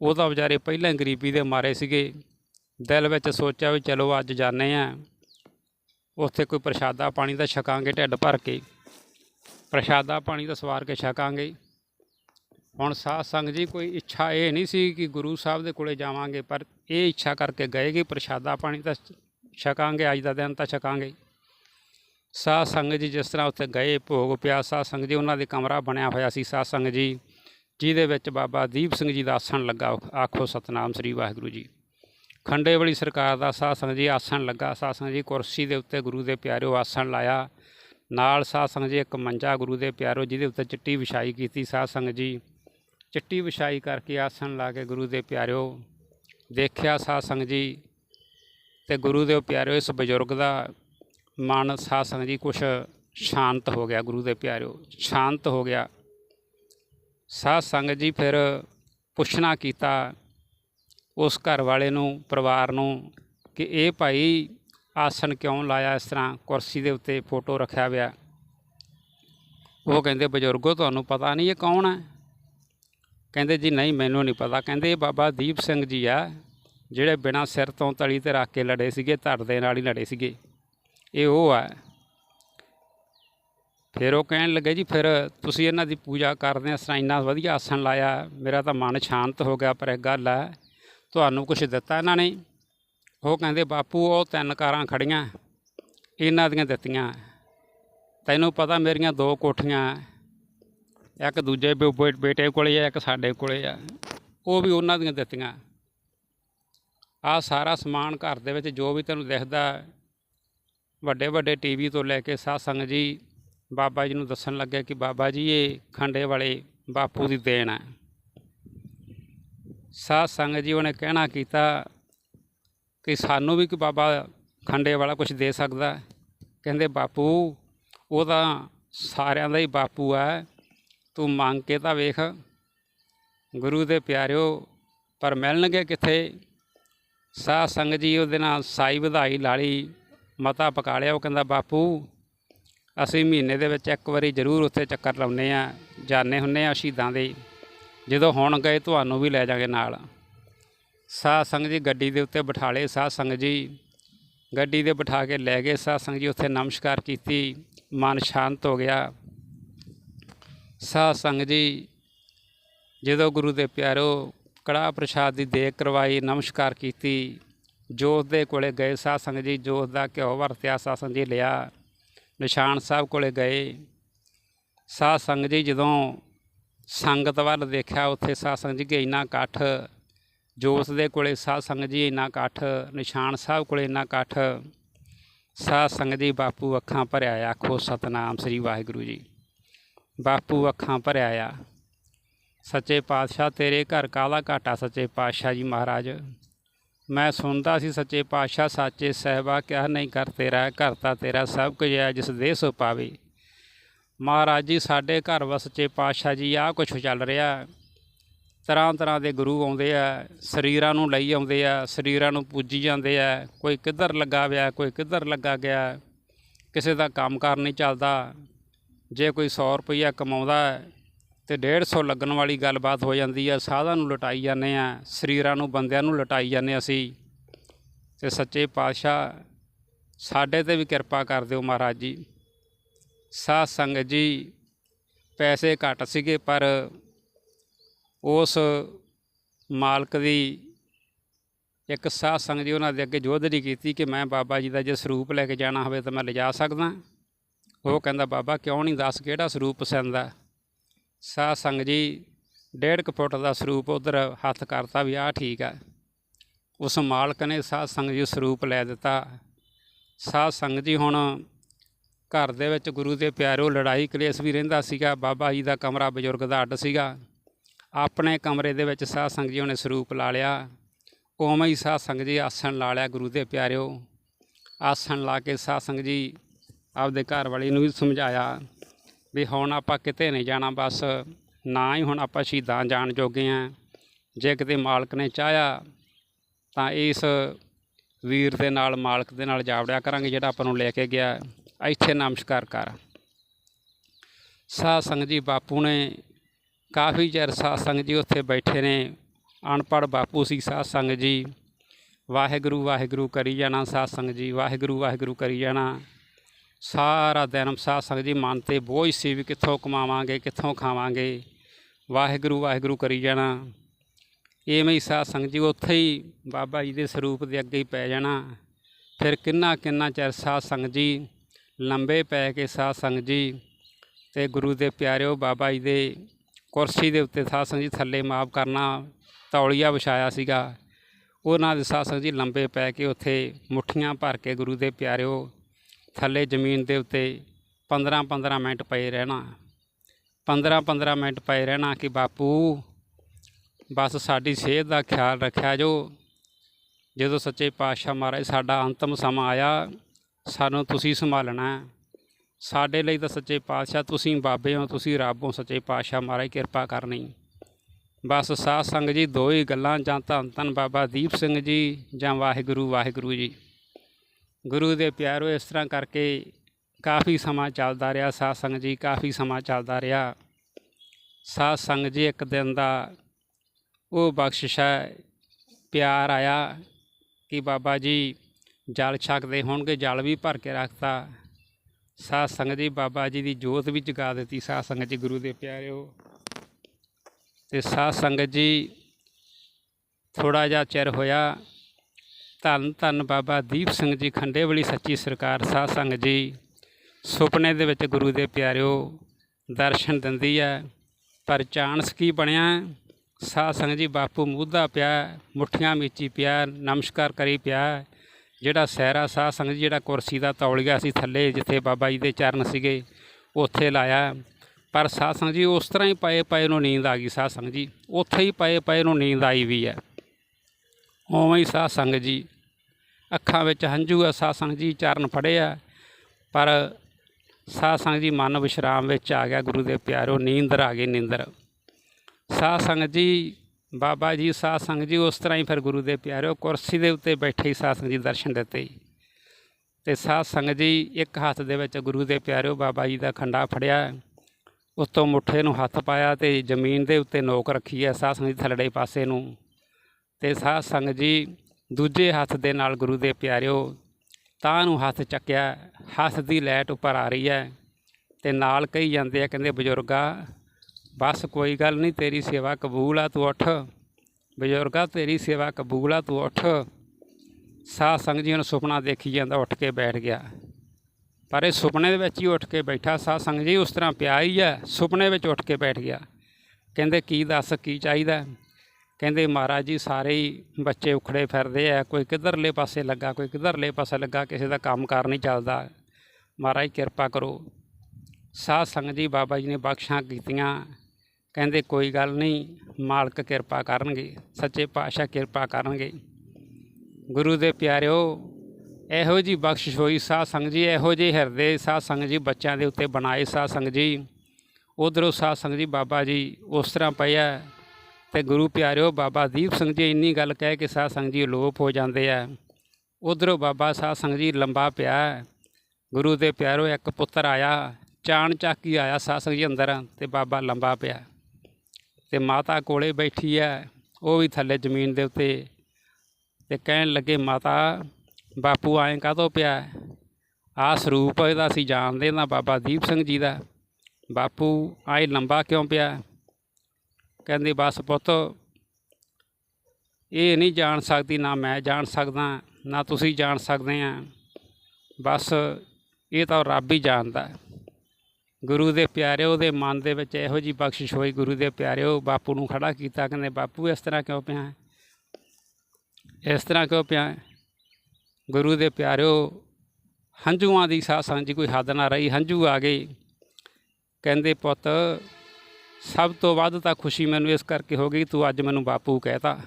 A: ਉਹ ਤਾਂ ਵਿਚਾਰੇ ਪਹਿਲਾਂ ਹੀ ਗਰੀਬੀ ਦੇ ਮਾਰੇ ਸੀਗੇ, ਦਿਲ ਵਿੱਚ ਸੋਚਿਆ ਵੀ ਚਲੋ ਅੱਜ ਜਾਂਦੇ ਆ ਉੱਥੇ ਕੋਈ ਪ੍ਰਸ਼ਾਦਾ ਪਾਣੀ ਦਾ ਛਕਾਂਗੇ ਢਿੱਡ ਭਰ ਕੇ। ਪ੍ਰਸ਼ਾਦਾ ਪਾਣੀ ਦਾ ਸਵਾਰ ਕੇ ਛਕਾਂਗੇ ਹੁਣ ਸਾਧ ਸੰਗਤ ਜੀ, ਕੋਈ ਇੱਛਾ ਇਹ ਨਹੀਂ ਸੀ ਕਿ ਗੁਰੂ ਸਾਹਿਬ ਦੇ ਕੋਲੇ ਜਾਵਾਂਗੇ, ਪਰ ਇਹ ਇੱਛਾ ਕਰਕੇ ਗਏ ਕਿ ਪ੍ਰਸ਼ਾਦਾ ਪਾਣੀ ਤਾਂ ਛਕਾਂਗੇ, ਅੱਜ ਦਾ ਦਿਨ ਤਾਂ ਛਕਾਂਗੇ। ਸਾਧ ਸੰਗਤ ਜੀ ਜਿਸ ਤਰ੍ਹਾਂ ਉੱਥੇ ਗਏ, ਭੋਗ ਪਿਆ, ਸਾਧ ਸੰਗਤ ਜੀ ਉਹਨਾਂ ਦੇ ਕਮਰਾ ਬਣਿਆ ਹੋਇਆ ਸੀ। ਸਾਧ ਸੰਗਤ ਜੀ, ਜਿਹਦੇ ਵਿੱਚ ਬਾਬਾ ਦੀਪ ਸਿੰਘ ਜੀ ਦਾ ਆਸਣ ਲੱਗਾ, ਆਖੋ ਸਤਨਾਮ ਸ੍ਰੀ ਵਾਹਿਗੁਰੂ ਜੀ। ਖੰਡੇ ਵਾਲੀ ਸਰਕਾਰ ਦਾ ਸਾਧ ਸੰਗਤ ਜੀ ਆਸਣ ਲੱਗਾ। ਸਾਧ ਸੰਗਤ ਜੀ ਕੁਰਸੀ ਦੇ ਉੱਤੇ ਗੁਰੂ ਦੇ ਪਿਆਰਿਓ ਆਸਣ ਲਾਇਆ। ਨਾਲ ਸਾਧ ਸੰਗਤ ਜੀ, ਇੱਕ ਮੰਜਾ ਗੁਰੂ ਦੇ ਪਿਆਰੋ, ਜਿਹਦੇ ਉੱਤੇ ਚਿੱਟੀ ਵਿਛਾਈ ਕੀਤੀ ਸਾਧ ਸੰਗਤ ਜੀ। ਚਿੱਟੀ ਵਿਛਾਈ ਕਰਕੇ ਆਸਣ ਲਾ ਕੇ ਗੁਰੂ ਦੇ ਪਿਆਰਿਓ ਦੇਖਿਆ ਸਾਧ ਸੰਗਤ ਜੀ ਤੇ ਗੁਰੂ ਦੇ ਪਿਆਰਿਓ ਇਸ ਬਜ਼ੁਰਗ ਦਾ ਮਨ ਸਾਧ ਸੰਗਤ ਜੀ ਕੁਛ ਸ਼ਾਂਤ ਹੋ ਗਿਆ, ਗੁਰੂ ਦੇ ਪਿਆਰਿਓ ਸ਼ਾਂਤ ਹੋ ਗਿਆ। ਸਾਧ ਸੰਗਤ ਜੀ ਫਿਰ ਪੁੱਛਣਾ ਕੀਤਾ ਉਸ ਘਰ ਵਾਲੇ ਨੂੰ, ਪਰਿਵਾਰ ਨੂੰ ਕਿ ਇਹ ਭਾਈ ਆਸਣ ਕਿਉਂ ਲਾਇਆ? ਇਸ ਤਰ੍ਹਾਂ ਕੁਰਸੀ ਦੇ ਉੱਤੇ ਫੋਟੋ ਰੱਖਿਆ ਹੋਇਆ। ਉਹ ਕਹਿੰਦੇ, ਬਜ਼ੁਰਗੋ, ਤੁਹਾਨੂੰ ਪਤਾ ਨਹੀਂ ਇਹ ਕੌਣ ਹੈ? ਕਹਿੰਦੇ, ਜੀ, ਨਹੀਂ, ਮੈਨੂੰ ਨਹੀਂ ਪਤਾ। ਕਹਿੰਦੇ, ਇਹ ਬਾਬਾ ਦੀਪ ਸਿੰਘ ਜੀ ਆ, ਜਿਹੜੇ ਬਿਨਾਂ ਸਿਰ ਤੋਂ ਤਲੀ ਤੇ ਰੱਖ ਕੇ ਲੜੇ ਸੀਗੇ, ਧੜ ਦੇ ਨਾਲ ਹੀ ਲੜੇ ਸੀਗੇ। ਇਹ ਉਹ ਆ। ਫਿਰ ਉਹ ਕਹਿਣ ਲੱਗੇ, ਜੀ, ਫਿਰ ਤੁਸੀਂ ਇਹਨਾਂ ਦੀ ਪੂਜਾ ਕਰਦੇ ਆ ਸਰਾਂ ਇੰਨਾ ਵਧੀਆ ਆਸਣ ਲਾਇਆ। ਮੇਰਾ ਤਾਂ ਮਨ ਸ਼ਾਂਤ ਹੋ ਗਿਆ, ਪਰ ਇਹ ਗੱਲ ਹੈ, ਤੁਹਾਨੂੰ ਕੁਝ ਦਿੱਤਾ ਇਹਨਾਂ ਨੇ? ਉਹ ਕਹਿੰਦੇ, ਬਾਪੂ, ਉਹ ਤਿੰਨ ਕਾਰਾਂ ਖੜੀਆਂ, ਇਹਨਾਂ ਦੀਆਂ ਦਿੱਤੀਆਂ। ਤੈਨੂੰ ਪਤਾ ਮੇਰੀਆਂ ਦੋ ਕੋਠੀਆਂ, ਇੱਕ ਦੂਜੇ ਬੇਟੇ ਕੋਲੇ ਆ, ਇੱਕ ਸਾਡੇ ਕੋਲੇ ਆ। ਉਹ ਵੀ ਉਹਨਾਂ ਦੀਆਂ ਦਿੱਤੀਆਂ। ਆ ਸਾਰਾ ਸਮਾਨ ਘਰ ਦੇ ਵਿੱਚ ਜੋ ਵੀ ਤੈਨੂੰ ਦਿਖਦਾ ਵੱਡੇ ਵੱਡੇ ਟੀਵੀ ਤੋਂ ਲੈ ਕੇ ਸਾਧ ਜੀ, ਬਾਬਾ ਜੀ ਨੂੰ ਦੱਸਣ ਲੱਗੇ ਕਿ ਬਾਬਾ ਜੀ, ਇਹ ਖੰਡੇ ਵਾਲੇ ਬਾਪੂ ਦੀ ਦੇਣ ਹੈ ਸਾਧ ਸੰਗਤ ਜੀ ਉਹਨੇ ਕਹਿਣਾ ਕੀਤਾ ਕਿ ਸਾਨੂੰ ਵੀ ਕਿ ਬਾਬਾ ਖੰਡੇ ਵਾਲਾ ਕੁਝ ਦੇ ਸਕਦਾ ਕਹਿੰਦੇ, ਬਾਪੂ, ਉਹ ਤਾਂ ਸਾਰਿਆਂ ਦਾ ਹੀ ਬਾਪੂ ਹੈ ਤੂੰ ਮੰਗ ਕੇ ਤਾਂ ਵੇਖ, ਗੁਰੂ ਦੇ ਪਿਆਰਿਓ, ਪਰ ਮਿਲਣਗੇ ਕਿੱਥੇ? ਸਾਧ ਸੰਗਤ ਜੀ ਉਹਦੇ ਨਾਲ ਸਾਈ ਵਧਾਈ ਲਾਲੀ ਮਤਾ ਪਕਾ ਲਿਆ। ਉਹ ਕਹਿੰਦਾ, ਬਾਪੂ, ਅਸੀਂ ਮਹੀਨੇ ਦੇ ਵਿੱਚ ਇੱਕ ਵਾਰੀ ਜ਼ਰੂਰ ਉੱਥੇ ਚੱਕਰ ਲਾਉਂਦੇ ਆ ਜਾਂਦੇ ਹੁੰਨੇ ਆ ਸ਼ਹੀਦਾਂ ਦੇ। ਜਦੋਂ ਹੁਣ ਗਏ, ਤੁਹਾਨੂੰ ਵੀ ਲੈ ਜਾਗੇ ਨਾਲ। ਸਾਧ ਸੰਗਤ ਜੀ ਗੱਡੀ ਦੇ ਉੱਤੇ ਬਿਠਾਲੇ ਸਾਧ ਸੰਗਤ ਜੀ ਗੱਡੀ ਦੇ ਬਿਠਾ ਕੇ ਲੈ ਗਏ, ਸਾਧ ਸੰਗਤ ਜੀ ਉੱਥੇ ਨਮਸਕਾਰ ਕੀਤੀ, ਮਨ ਸ਼ਾਂਤ ਹੋ ਗਿਆ। ਸਾਧ ਸੰਗਤ ਜੀ ਜਦੋਂ ਗੁਰੂ ਦੇ ਪਿਆਰੋ ਕੜਾਹ ਪ੍ਰਸ਼ਾਦ ਦੀ ਦੇਗ ਕਰਵਾਈ, ਨਮਸਕਾਰ ਕੀਤੀ, ਜੋਤ ਦੇ ਕੋਲੇ ਗਏ, ਸਾਧ ਸੰਗਤ ਜੀ ਜੋਤ ਦਾ ਘਿਓ ਵਰਤਿਆ, ਸਾਧ ਸੰਗਤ ਜੀ ਲਿਆ, ਨਿਸ਼ਾਨ ਸਾਹਿਬ ਕੋਲੇ ਗਏ। ਸਾਧ ਸੰਗਤ ਜੀ ਜਦੋਂ ਸੰਗਤ ਵੱਲ ਦੇਖਿਆ, ਉੱਥੇ ਸਾਧ ਸੰਗਤ ਜੀ ਕਿ ਇੰਨਾ ਇਕੱਠ ਜੋਤ ਦੇ ਕੋਲੇ ਸਾਧ ਸੰਗਤ ਜੀ ਇੰਨਾ ਇਕੱਠ ਨਿਸ਼ਾਨ ਸਾਹਿਬ ਕੋਲੇ ਇੰਨਾ ਇਕੱਠ ਸਾਧ ਸੰਗਤ ਜੀ ਬਾਪੂ ਅੱਖਾਂ ਭਰਿਆ ਆਖੋ ਸਤਨਾਮ ਸ੍ਰੀ ਵਾਹਿਗੁਰੂ ਜੀ। ਬਾਪੂ ਅੱਖਾਂ ਭਰਿਆ ਆ। ਸੱਚੇ ਪਾਤਸ਼ਾਹ ਤੇਰੇ ਘਰ ਕਾਲਾ ਘਾਟਾ ਸੱਚੇ ਪਾਤਸ਼ਾਹ ਜੀ ਮਹਾਰਾਜ? ਮੈਂ ਸੁਣਦਾ ਸੀ ਸੱਚੇ ਪਾਤਸ਼ਾਹ ਸਾਚੇ ਸਹਿਬਾ ਕਿਆ ਨਹੀਂ ਕਰ ਤੇਰਾ, ਘਰ ਤਾਂ ਤੇਰਾ ਸਭ ਕੁਝ ਹੈ, ਜਿਸ ਦੇ ਸੋ ਪਾਵੇ। ਮਹਾਰਾਜ ਜੀ, ਸਾਡੇ ਘਰ ਵਾ ਸੱਚੇ ਪਾਤਸ਼ਾਹ ਜੀ ਆਹ ਕੁਛ ਚੱਲ ਰਿਹਾ। ਤਰ੍ਹਾਂ ਤਰ੍ਹਾਂ ਦੇ ਗੁਰੂ ਆਉਂਦੇ ਆ, ਸਰੀਰਾਂ ਨੂੰ ਲਈ ਆਉਂਦੇ ਆ, ਸਰੀਰਾਂ ਨੂੰ ਪੂਜੀ ਜਾਂਦੇ ਆ, ਕੋਈ ਕਿੱਧਰ ਲੱਗਾ ਪਿਆ ਕੋਈ ਕਿੱਧਰ ਲੱਗਾ ਗਿਆ, ਕਿਸੇ ਦਾ ਕੰਮਕਾਰ ਨਹੀਂ ਚੱਲਦਾ। ਜੇ ਕੋਈ 100 ਰੁਪਈਆ ਕਮਾਉਂਦਾ ਹੈ ਤੇ 150 ਲੱਗਣ ਵਾਲੀ ਗੱਲਬਾਤ ਹੋ ਜਾਂਦੀ ਆ, ਸਾਧਾਂ ਨੂੰ ਲਟਾਈ ਜਾਂਦੇ ਆ, ਸਰੀਰਾਂ ਨੂੰ, ਬੰਦਿਆਂ ਨੂੰ ਲਟਾਈ ਜਾਂਦੇ ਅਸੀਂ। ਤੇ ਸੱਚੇ ਪਾਤਸ਼ਾਹ, ਸਾਡੇ ਤੇ ਵੀ ਕਿਰਪਾ ਕਰ ਦਿਓ ਮਹਾਰਾਜ ਜੀ। ਸਾਧ ਸੰਗਤ ਜੀ, ਪੈਸੇ ਘੱਟ ਸੀਗੇ ਪਰ ਉਸ ਮਾਲਕ ਦੀ ਇੱਕ ਸਾਧ ਸੰਗਤ ਜੀ ਉਹਨਾਂ ਦੇ ਅੱਗੇ ਜੋਧਰੀ ਕੀਤੀ ਕਿ ਮੈਂ ਬਾਬਾ ਜੀ ਦਾ ਜੇ ਸਰੂਪ ਲੈ ਕੇ ਜਾਣਾ ਹੋਵੇ ਤਾਂ ਮੈਂ ਲਿਜਾ ਸਕਦਾ। ਉਹ ਕਹਿੰਦਾ, ਬਾਬਾ, ਕਿਉਂ ਨਹੀਂ ਦੱਸ ਕਿਹੜਾ ਸਰੂਪ ਪਸੰਦ ਆ? ਸਾਧ ਸੰਗਤ ਜੀ ਡੇਢ ਕੁ ਫੁੱਟ ਦਾ ਸਰੂਪ ਉਧਰ ਹੱਥ ਕਰਤਾ ਵੀ ਆਹ ਠੀਕ ਆ। ਉਸ ਮਾਲਕ ਨੇ ਸਾਧ ਸੰਗਤ ਜੀ ਸਰੂਪ ਲੈ ਦਿੱਤਾ। ਸਾਧ ਸੰਗਤ ਜੀ ਹੁਣ ਘਰ ਦੇ ਵਿੱਚ ਗੁਰੂ ਦੇ ਪਿਆਰੋ ਲੜਾਈ ਕਲੇਸ਼ ਵੀ ਰਹਿੰਦਾ ਸੀਗਾ। ਬਾਬਾ ਜੀ ਦਾ ਕਮਰਾ ਬਜ਼ੁਰਗ ਦਾ ਅੱਡ ਸੀਗਾ। ਆਪਣੇ ਕਮਰੇ ਦੇ ਵਿੱਚ ਸਾਧ ਸੰਗਤ ਜੀ ਉਹਨੇ ਸਰੂਪ ਲਾ ਲਿਆ। ਉਵੇਂ ਹੀ ਸਾਧ ਸੰਗਤ ਜੀ ਆਸਣ ਲਾ ਲਿਆ ਗੁਰੂ ਦੇ ਪਿਆਰਿਓ। ਆਸਣ ਲਾ ਕੇ ਸਾਧ ਸੰਗਤ ਜੀ ਆਪਦੇ ਘਰ ਵਾਲੀ ਨੂੰ ਵੀ ਸਮਝਾਇਆ ਵੀ ਹੁਣ ਆਪਾਂ ਕਿਤੇ ਨਹੀਂ ਜਾਣਾ, ਬਸ ਨਾ ਹੀ ਹੁਣ ਆਪਾਂ ਸ਼ਹੀਦਾਂ ਜਾਣ ਜੋਗੇ ਆ। ਜੇ ਕਿਤੇ ਮਾਲਕ ਨੇ ਚਾਹਿਆ ਤਾਂ ਇਸ ਵੀਰ ਦੇ ਨਾਲ, ਮਾਲਕ ਦੇ ਨਾਲ ਜਾਵੜਿਆ ਕਰਾਂਗੇ ਜਿਹੜਾ ਆਪਾਂ ਨੂੰ ਲੈ ਕੇ ਗਿਆ। ਇੱਥੇ ਨਮਸਕਾਰ ਕਰ। ਸਾਧ ਸੰਗਤ ਜੀ ਬਾਪੂ ਨੇ ਕਾਫੀ ਚਿਰ ਸਾਧ ਸੰਗਤ ਜੀ ਉੱਥੇ ਬੈਠੇ ਨੇ। ਅਨਪੜ੍ਹ ਬਾਪੂ ਸੀ ਸਾਧ ਸੰਗਤ ਜੀ। ਵਾਹਿਗੁਰੂ ਵਾਹਿਗੁਰੂ ਕਰੀ ਜਾਣਾ ਸਾਧ ਸੰਗਤ ਜੀ। ਵਾਹਿਗੁਰੂ ਵਾਹਿਗੁਰੂ ਕਰੀ ਜਾਣਾ। ਸਾਰਾ ਦਿਨ ਸਾਧ ਸੰਗਤ ਜੀ ਮਨ ਤੇ ਬੋਝ ਸੀ ਵੀ ਕਿੱਥੋਂ ਕਮਾਵਾਂਗੇ, ਕਿੱਥੋਂ ਖਾਵਾਂਗੇ। ਵਾਹਿਗੁਰੂ ਵਾਹਿਗੁਰੂ ਕਰੀ ਜਾਣਾ। ਇਵੇਂ ਹੀ ਸਾਧ ਸੰਗਤ ਜੀ ਉੱਥੇ ਹੀ ਬਾਬਾ ਜੀ ਦੇ ਸਰੂਪ ਦੇ ਅੱਗੇ ਹੀ ਪੈ ਜਾਣਾ। ਫਿਰ ਕਿੰਨਾ ਕਿੰਨਾ ਚਿਰ ਸਾਧ ਸੰਗਤ ਜੀ ਲੰਬੇ ਪੈ ਕੇ ਸਾਧ ਸੰਗਤ ਜੀ ਤੇ ਗੁਰੂ ਦੇ ਪਿਆਰਿਓ ਬਾਬਾ ਜੀ ਦੇ ਕੁਰਸੀ ਦੇ ਉੱਤੇ ਸਾਧ ਸੰਗਤ ਜੀ ਥੱਲੇ ਮਾਫ ਕਰਨਾ ਤੌਲੀਆ ਵਿਛਾਇਆ ਸੀਗਾ। ਉਹਨਾਂ ਦੇ ਸਾਧ ਸੰਗਤ ਜੀ ਲੰਬੇ ਪੈ ਕੇ ਉੱਥੇ ਮੁੱਠੀਆਂ ਭਰ ਕੇ ਗੁਰੂ ਦੇ ਪਿਆਰਿਓ ਥੱਲੇ ਜ਼ਮੀਨ ਦੇ ਉੱਤੇ 15 15 ਮਿੰਟ ਪਏ ਰਹਿਣਾ। 15 15 ਮਿੰਟ ਪਏ ਰਹਿਣਾ ਕਿ ਬਾਪੂ, ਬਸ ਸਾਡੀ ਸਿਹਤ ਦਾ ਖਿਆਲ ਰੱਖਿਆ ਜੋ। ਜਦੋਂ ਸੱਚੇ ਪਾਤਸ਼ਾਹ ਮਹਾਰਾਜ, ਸਾਡਾ ਅੰਤਮ ਸਮਾਂ ਆਇਆ, ਸਾਨੂੰ ਤੁਸੀਂ ਸੰਭਾਲਣਾ ਸਾਡੇ ਲਈ ਤਾਂ ਸੱਚੇ ਪਾਤਸ਼ਾਹ ਤੁਸੀਂ ਬਾਬੇ ਹੋ, ਤੁਸੀਂ ਰੱਬ ਹੋ, ਸੱਚੇ ਪਾਤਸ਼ਾਹ ਮਹਾਰਾਜ ਕਿਰਪਾ ਕਰਨੀ। ਬਸ ਸਾਧ ਸੰਗਤ ਜੀ, ਦੋ ਹੀ ਗੱਲਾਂ, ਜਾਂ ਧੰਨ ਧੰਨ ਬਾਬਾ ਦੀਪ ਸਿੰਘ ਜੀ, ਜਾਂ ਵਾਹਿਗੁਰੂ ਵਾਹਿਗੁਰੂ ਜੀ। ਗੁਰੂ ਦੇ ਪਿਆਰੋ, ਇਸ ਤਰ੍ਹਾਂ ਕਰਕੇ ਕਾਫੀ ਸਮਾਂ ਚੱਲਦਾ ਰਿਹਾ ਸਾਧ ਸੰਗਤ ਜੀ, ਕਾਫੀ ਸਮਾਂ ਚੱਲਦਾ ਰਿਹਾ। ਸਾਧ ਸੰਗਤ ਜੀ, ਇੱਕ ਦਿਨ ਦਾ ਉਹ ਬਖਸ਼ਿਸ਼ ਹੈ, ਪਿਆਰ ਆਇਆ ਕਿ ਬਾਬਾ ਜੀ ਜਲ ਛਕਦੇ ਹੋਣਗੇ, ਜਲ ਵੀ ਭਰ ਕੇ ਰੱਖਤਾ। ਸਾਧ ਸੰਗਤ ਜੀ ਬਾਬਾ ਜੀ ਦੀ ਜੋਤ ਵੀ ਜਗਾ ਦਿੱਤੀ ਸਾਧ ਸੰਗਤ ਜੀ ਗੁਰੂ ਦੇ ਪਿਆਰਿਓ। ਤੇ ਸਾਧ ਸੰਗਤ ਜੀ ਥੋੜਾ ਜਿਹਾ ਚਿਰ ਹੋਇਆ। ਧੰਨ ਧੰਨ ਬਾਬਾ ਦੀਪ ਸਿੰਘ ਜੀ ਖੰਡੇ ਵਾਲੀ ਸੱਚੀ ਸਰਕਾਰ ਸਾਧ ਸੰਗਤ ਜੀ ਸੁਪਨੇ ਦੇ ਵਿੱਚ ਗੁਰੂ ਦੇ ਪਿਆਰਿਓ ਦਰਸ਼ਨ ਦਿੰਦੀ ਹੈ। ਪਰ ਚਾਂਸ ਕੀ ਬਣਿਆ? ਸਾਧ ਸੰਗਤ ਜੀ ਬਾਪੂ ਮੂਧਾ ਪਿਆ, ਮੁੱਠੀਆਂ ਮੀਚੀ ਪਿਆ, ਨਮਸਕਾਰ ਕਰੀ ਪਿਆ। ਜਿਹੜਾ ਸਹਿਰਾ ਸਾਧ ਸੰਗਤ ਜੀ ਜਿਹੜਾ ਕੁਰਸੀ ਦਾ ਤੌਲੀਆ ਸੀ ਥੱਲੇ, ਜਿੱਥੇ ਬਾਬਾ ਜੀ ਦੇ ਚਰਨ ਸੀਗੇ, ਉੱਥੇ ਲਾਇਆ। ਪਰ ਸਾਧ ਸੰਗਤ ਜੀ ਉਸ ਤਰ੍ਹਾਂ ਹੀ ਪਏ ਪਏ ਨੂੰ ਨੀਂਦ ਆ ਗਈ ਸਾਧ ਸੰਗਤ ਜੀ। ਉੱਥੇ ਹੀ ਪਏ ਪਏ ਨੂੰ ਨੀਂਦ ਆਈ ਵੀ ਹੈ। ਉਵੇਂ ਹੀ ਸਾਧ ਸੰਗਤ ਜੀ, ਅੱਖਾਂ ਵਿੱਚ ਹੰਝੂ ਆ ਸਾਧ ਸੰਗਤ ਜੀ ਚਰਨ ਫੜੇ ਆ। ਪਰ ਸਾਧ ਸੰਗਤ ਜੀ ਮਨ ਵਿਸ਼ਰਾਮ ਵਿੱਚ ਆ ਗਿਆ ਗੁਰੂ ਦੇ ਪਿਆਰੋ, ਨੀਂਦਰ ਆ ਗਈ ਨੀਂਦਰ। ਸਾਧ ਸੰਗਤ ਜੀ ਬਾਬਾ ਜੀ ਸਾਧ ਸੰਗਤ ਜੀ ਉਸ ਤਰ੍ਹਾਂ ਹੀ ਫਿਰ ਗੁਰੂ ਦੇ ਪਿਆਰਿਓ ਕੁਰਸੀ ਦੇ ਉੱਤੇ ਬੈਠੇ ਹੀ ਸਾਧ ਸੰਗਤ ਜੀ ਦਰਸ਼ਨ ਦਿੱਤੇ ਤੇ ਸਾਧ ਸੰਗਤ ਜੀ ਇੱਕ ਹੱਥ ਦੇ ਵਿੱਚ ਗੁਰੂ ਦੇ ਪਿਆਰਿਓ ਬਾਬਾ ਜੀ ਦਾ ਖੰਡਾ ਫੜਿਆ ਉਸ ਤੋਂ ਮੁੱਠੇ ਨੂੰ ਹੱਥ ਪਾਇਆ ਤੇ ਜ਼ਮੀਨ ਦੇ ਉੱਤੇ ਨੋਕ ਰੱਖੀ ਹੈ ਸਾਧ ਸੰਗਤ ਜੀ ਥੱਲੜੇ ਪਾਸੇ ਨੂੰ। ਤੇ ਸਾਧ ਸੰਗਤ ਜੀ ਦੂਜੇ ਹੱਥ ਦੇ ਨਾਲ ਗੁਰੂ ਦੇ ਪਿਆਰਿਓ ਤਾਂ ਨੂੰ ਹੱਥ ਚੱਕਿਆ, ਹੱਥ ਦੀ ਲੈਟ ਉੱਪਰ ਆ ਰਹੀ ਹੈ ਤੇ ਨਾਲ ਕਹੀ ਜਾਂਦੇ ਆ, ਕਹਿੰਦੇ ਬਜ਼ੁਰਗਾ ਬਸ ਕੋਈ ਗੱਲ ਨਹੀਂ, ਤੇਰੀ ਸੇਵਾ ਕਬੂਲ ਆ, ਤੂੰ ਉੱਠ। ਬਜ਼ੁਰਗਾ, ਤੇਰੀ ਸੇਵਾ ਕਬੂਲ ਆ, ਤੂੰ ਉੱਠ। ਸਾਧ ਸੰਗਤ ਜੀ ਨੂੰ ਸੁਪਨਾ ਦੇਖੀ ਜਾਂਦਾ, ਉੱਠ ਕੇ ਬੈਠ ਗਿਆ। ਪਰ ਇਹ ਸੁਪਨੇ ਦੇ ਵਿੱਚ ਹੀ ਉੱਠ ਕੇ ਬੈਠਾ, ਸਾਧ ਸੰਗਤ ਜੀ ਉਸ ਤਰ੍ਹਾਂ ਪਿਆ ਹੀ ਹੈ ਸੁਪਨੇ ਵਿੱਚ ਉੱਠ ਕੇ ਬੈਠ ਗਿਆ। ਕਹਿੰਦੇ, ਕੀ ਦੱਸ, ਕੀ ਚਾਹੀਦਾ? ਕਹਿੰਦੇ, ਮਹਾਰਾਜ ਜੀ, ਸਾਰੇ ਹੀ ਬੱਚੇ ਉਖੜੇ ਫਿਰਦੇ ਆ, ਕੋਈ ਕਿੱਧਰਲੇ ਪਾਸੇ ਲੱਗਾ, ਕੋਈ ਕਿੱਧਰਲੇ ਪਾਸੇ ਲੱਗਾ, ਕਿਸੇ ਦਾ ਕੰਮ ਕਾਰ ਨਹੀਂ ਚੱਲਦਾ। ਮਹਾਰਾਜ, ਕਿਰਪਾ ਕਰੋ। ਸਾਧ ਸੰਗਤ ਜੀ ਬਾਬਾ ਜੀ ਨੇ ਬਖਸ਼ਾਂ ਕੀਤੀਆਂ। ਕਹਿੰਦੇ ਕੋਈ ਗੱਲ ਨਹੀਂ, ਮਾਲਕ ਕਿਰਪਾ ਕਰਨਗੇ, ਸੱਚੇ ਪਾਤਸ਼ਾਹ ਕਿਰਪਾ ਕਰਨਗੇ। ਗੁਰੂ ਦੇ ਪਿਆਰਿਓ, ਇਹੋ ਜੀ ਬਖਸ਼ਿਸ਼ ਹੋਈ ਸਾਧ ਸੰਗਤ ਜੀ, ਇਹੋ ਜਿਹੇ ਹਿਰਦੇ ਸਾਧ ਸੰਗਤ ਜੀ ਬੱਚਿਆਂ ਦੇ ਉੱਤੇ ਬਣਾਏ ਸਾਧ ਸੰਗਤ ਜੀ। ਉਧਰੋਂ ਸਾਧ ਸੰਗਤ ਜੀ ਬਾਬਾ ਜੀ ਉਸ ਤਰ੍ਹਾਂ ਪਿਆ ਤੇ ਗੁਰੂ ਪਿਆਰਿਓ ਬਾਬਾ ਦੀਪ ਸਿੰਘ ਜੀ ਇੰਨੀ ਗੱਲ ਕਹਿ ਕੇ ਸਾਧ ਸੰਗਤ ਜੀ ਅਲੋਪ ਹੋ ਜਾਂਦੇ ਆ। ਉਧਰੋਂ ਬਾਬਾ ਸਾਧ ਸੰਗਤ ਜੀ ਲੰਬਾ ਪਿਆ, ਗੁਰੂ ਦੇ ਪਿਆਰੋ ਇੱਕ ਪੁੱਤਰ ਆਇਆ, ਚਾਣ ਚੱਕ ਹੀ ਆਇਆ ਸਾਧ ਸੰਗਤ ਜੀ ਅੰਦਰ ਤੇ ਬਾਬਾ ਲੰਬਾ ਪਿਆ। ਤੇ ਮਾਤਾ ਕੋਲੇ ਬੈਠੀ ਹੈ, ਉਹ ਵੀ ਥੱਲੇ ਜ਼ਮੀਨ ਦੇ ਉੱਤੇ ਤੇ ਕਹਿਣ ਲੱਗੇ, ਮਾਤਾ, ਬਾਪੂ ਆਏ ਕਾਹਤੋਂ ਪਿਆ? ਆ ਸਰੂਪ ਇਹਦਾ ਅਸੀਂ ਜਾਣਦੇ ਨਾ ਬਾਬਾ ਦੀਪ ਸਿੰਘ ਜੀ ਦਾ। ਬਾਪੂ ਆਏ ਲੰਬਾ ਕਿਉਂ ਪਿਆ? ਕਹਿੰਦੇ, ਬਸ ਪੁੱਤ, ਇਹ ਨਹੀਂ ਜਾਣ ਸਕਦੀ, ਨਾ ਮੈਂ ਜਾਣ ਸਕਦਾ, ਨਾ ਤੁਸੀਂ ਜਾਣ ਸਕਦੇ ਆ। ਬਸ ਇਹ ਤਾਂ ਰੱਬ ਹੀ ਜਾਣਦਾ ਗੁਰੂ ਦੇ ਪਿਆਰਿਓ ਉਹਦੇ ਮਨ ਦੇ ਵਿੱਚ ਇਹੋ ਜੀ ਬਖਸ਼ਿਸ਼ ਹੋਈ ਗੁਰੂ ਦੇ ਪਿਆਰਿਓ ਬਾਪੂ ਨੂੰ ਖੜਾ ਕੀਤਾ, ਕਹਿੰਦੇ, ਬਾਪੂ, ਇਸ ਤਰ੍ਹਾਂ ਕਿਉਂ ਪਿਆ ਇਸ ਤਰ੍ਹਾਂ ਕਿਉਂ ਪਿਆ ਗੁਰੂ ਦੇ ਪਿਆਰਿਓ, ਹੰਝੂਆਂ ਦੀ ਸਾਹ ਜੀ ਕੋਈ ਹੱਦ ਨਾ ਰਹੀ, ਹੰਝੂ ਆ ਗਏ। ਕਹਿੰਦੇ, ਪੁੱਤ, ਸਭ ਤੋਂ ਵੱਧ ਤਾਂ ਖੁਸ਼ੀ ਮੈਨੂੰ ਇਸ ਕਰਕੇ ਹੋ ਗਈ, ਤੂੰ ਅੱਜ ਮੈਨੂੰ ਬਾਪੂ ਕਹਿਤਾ।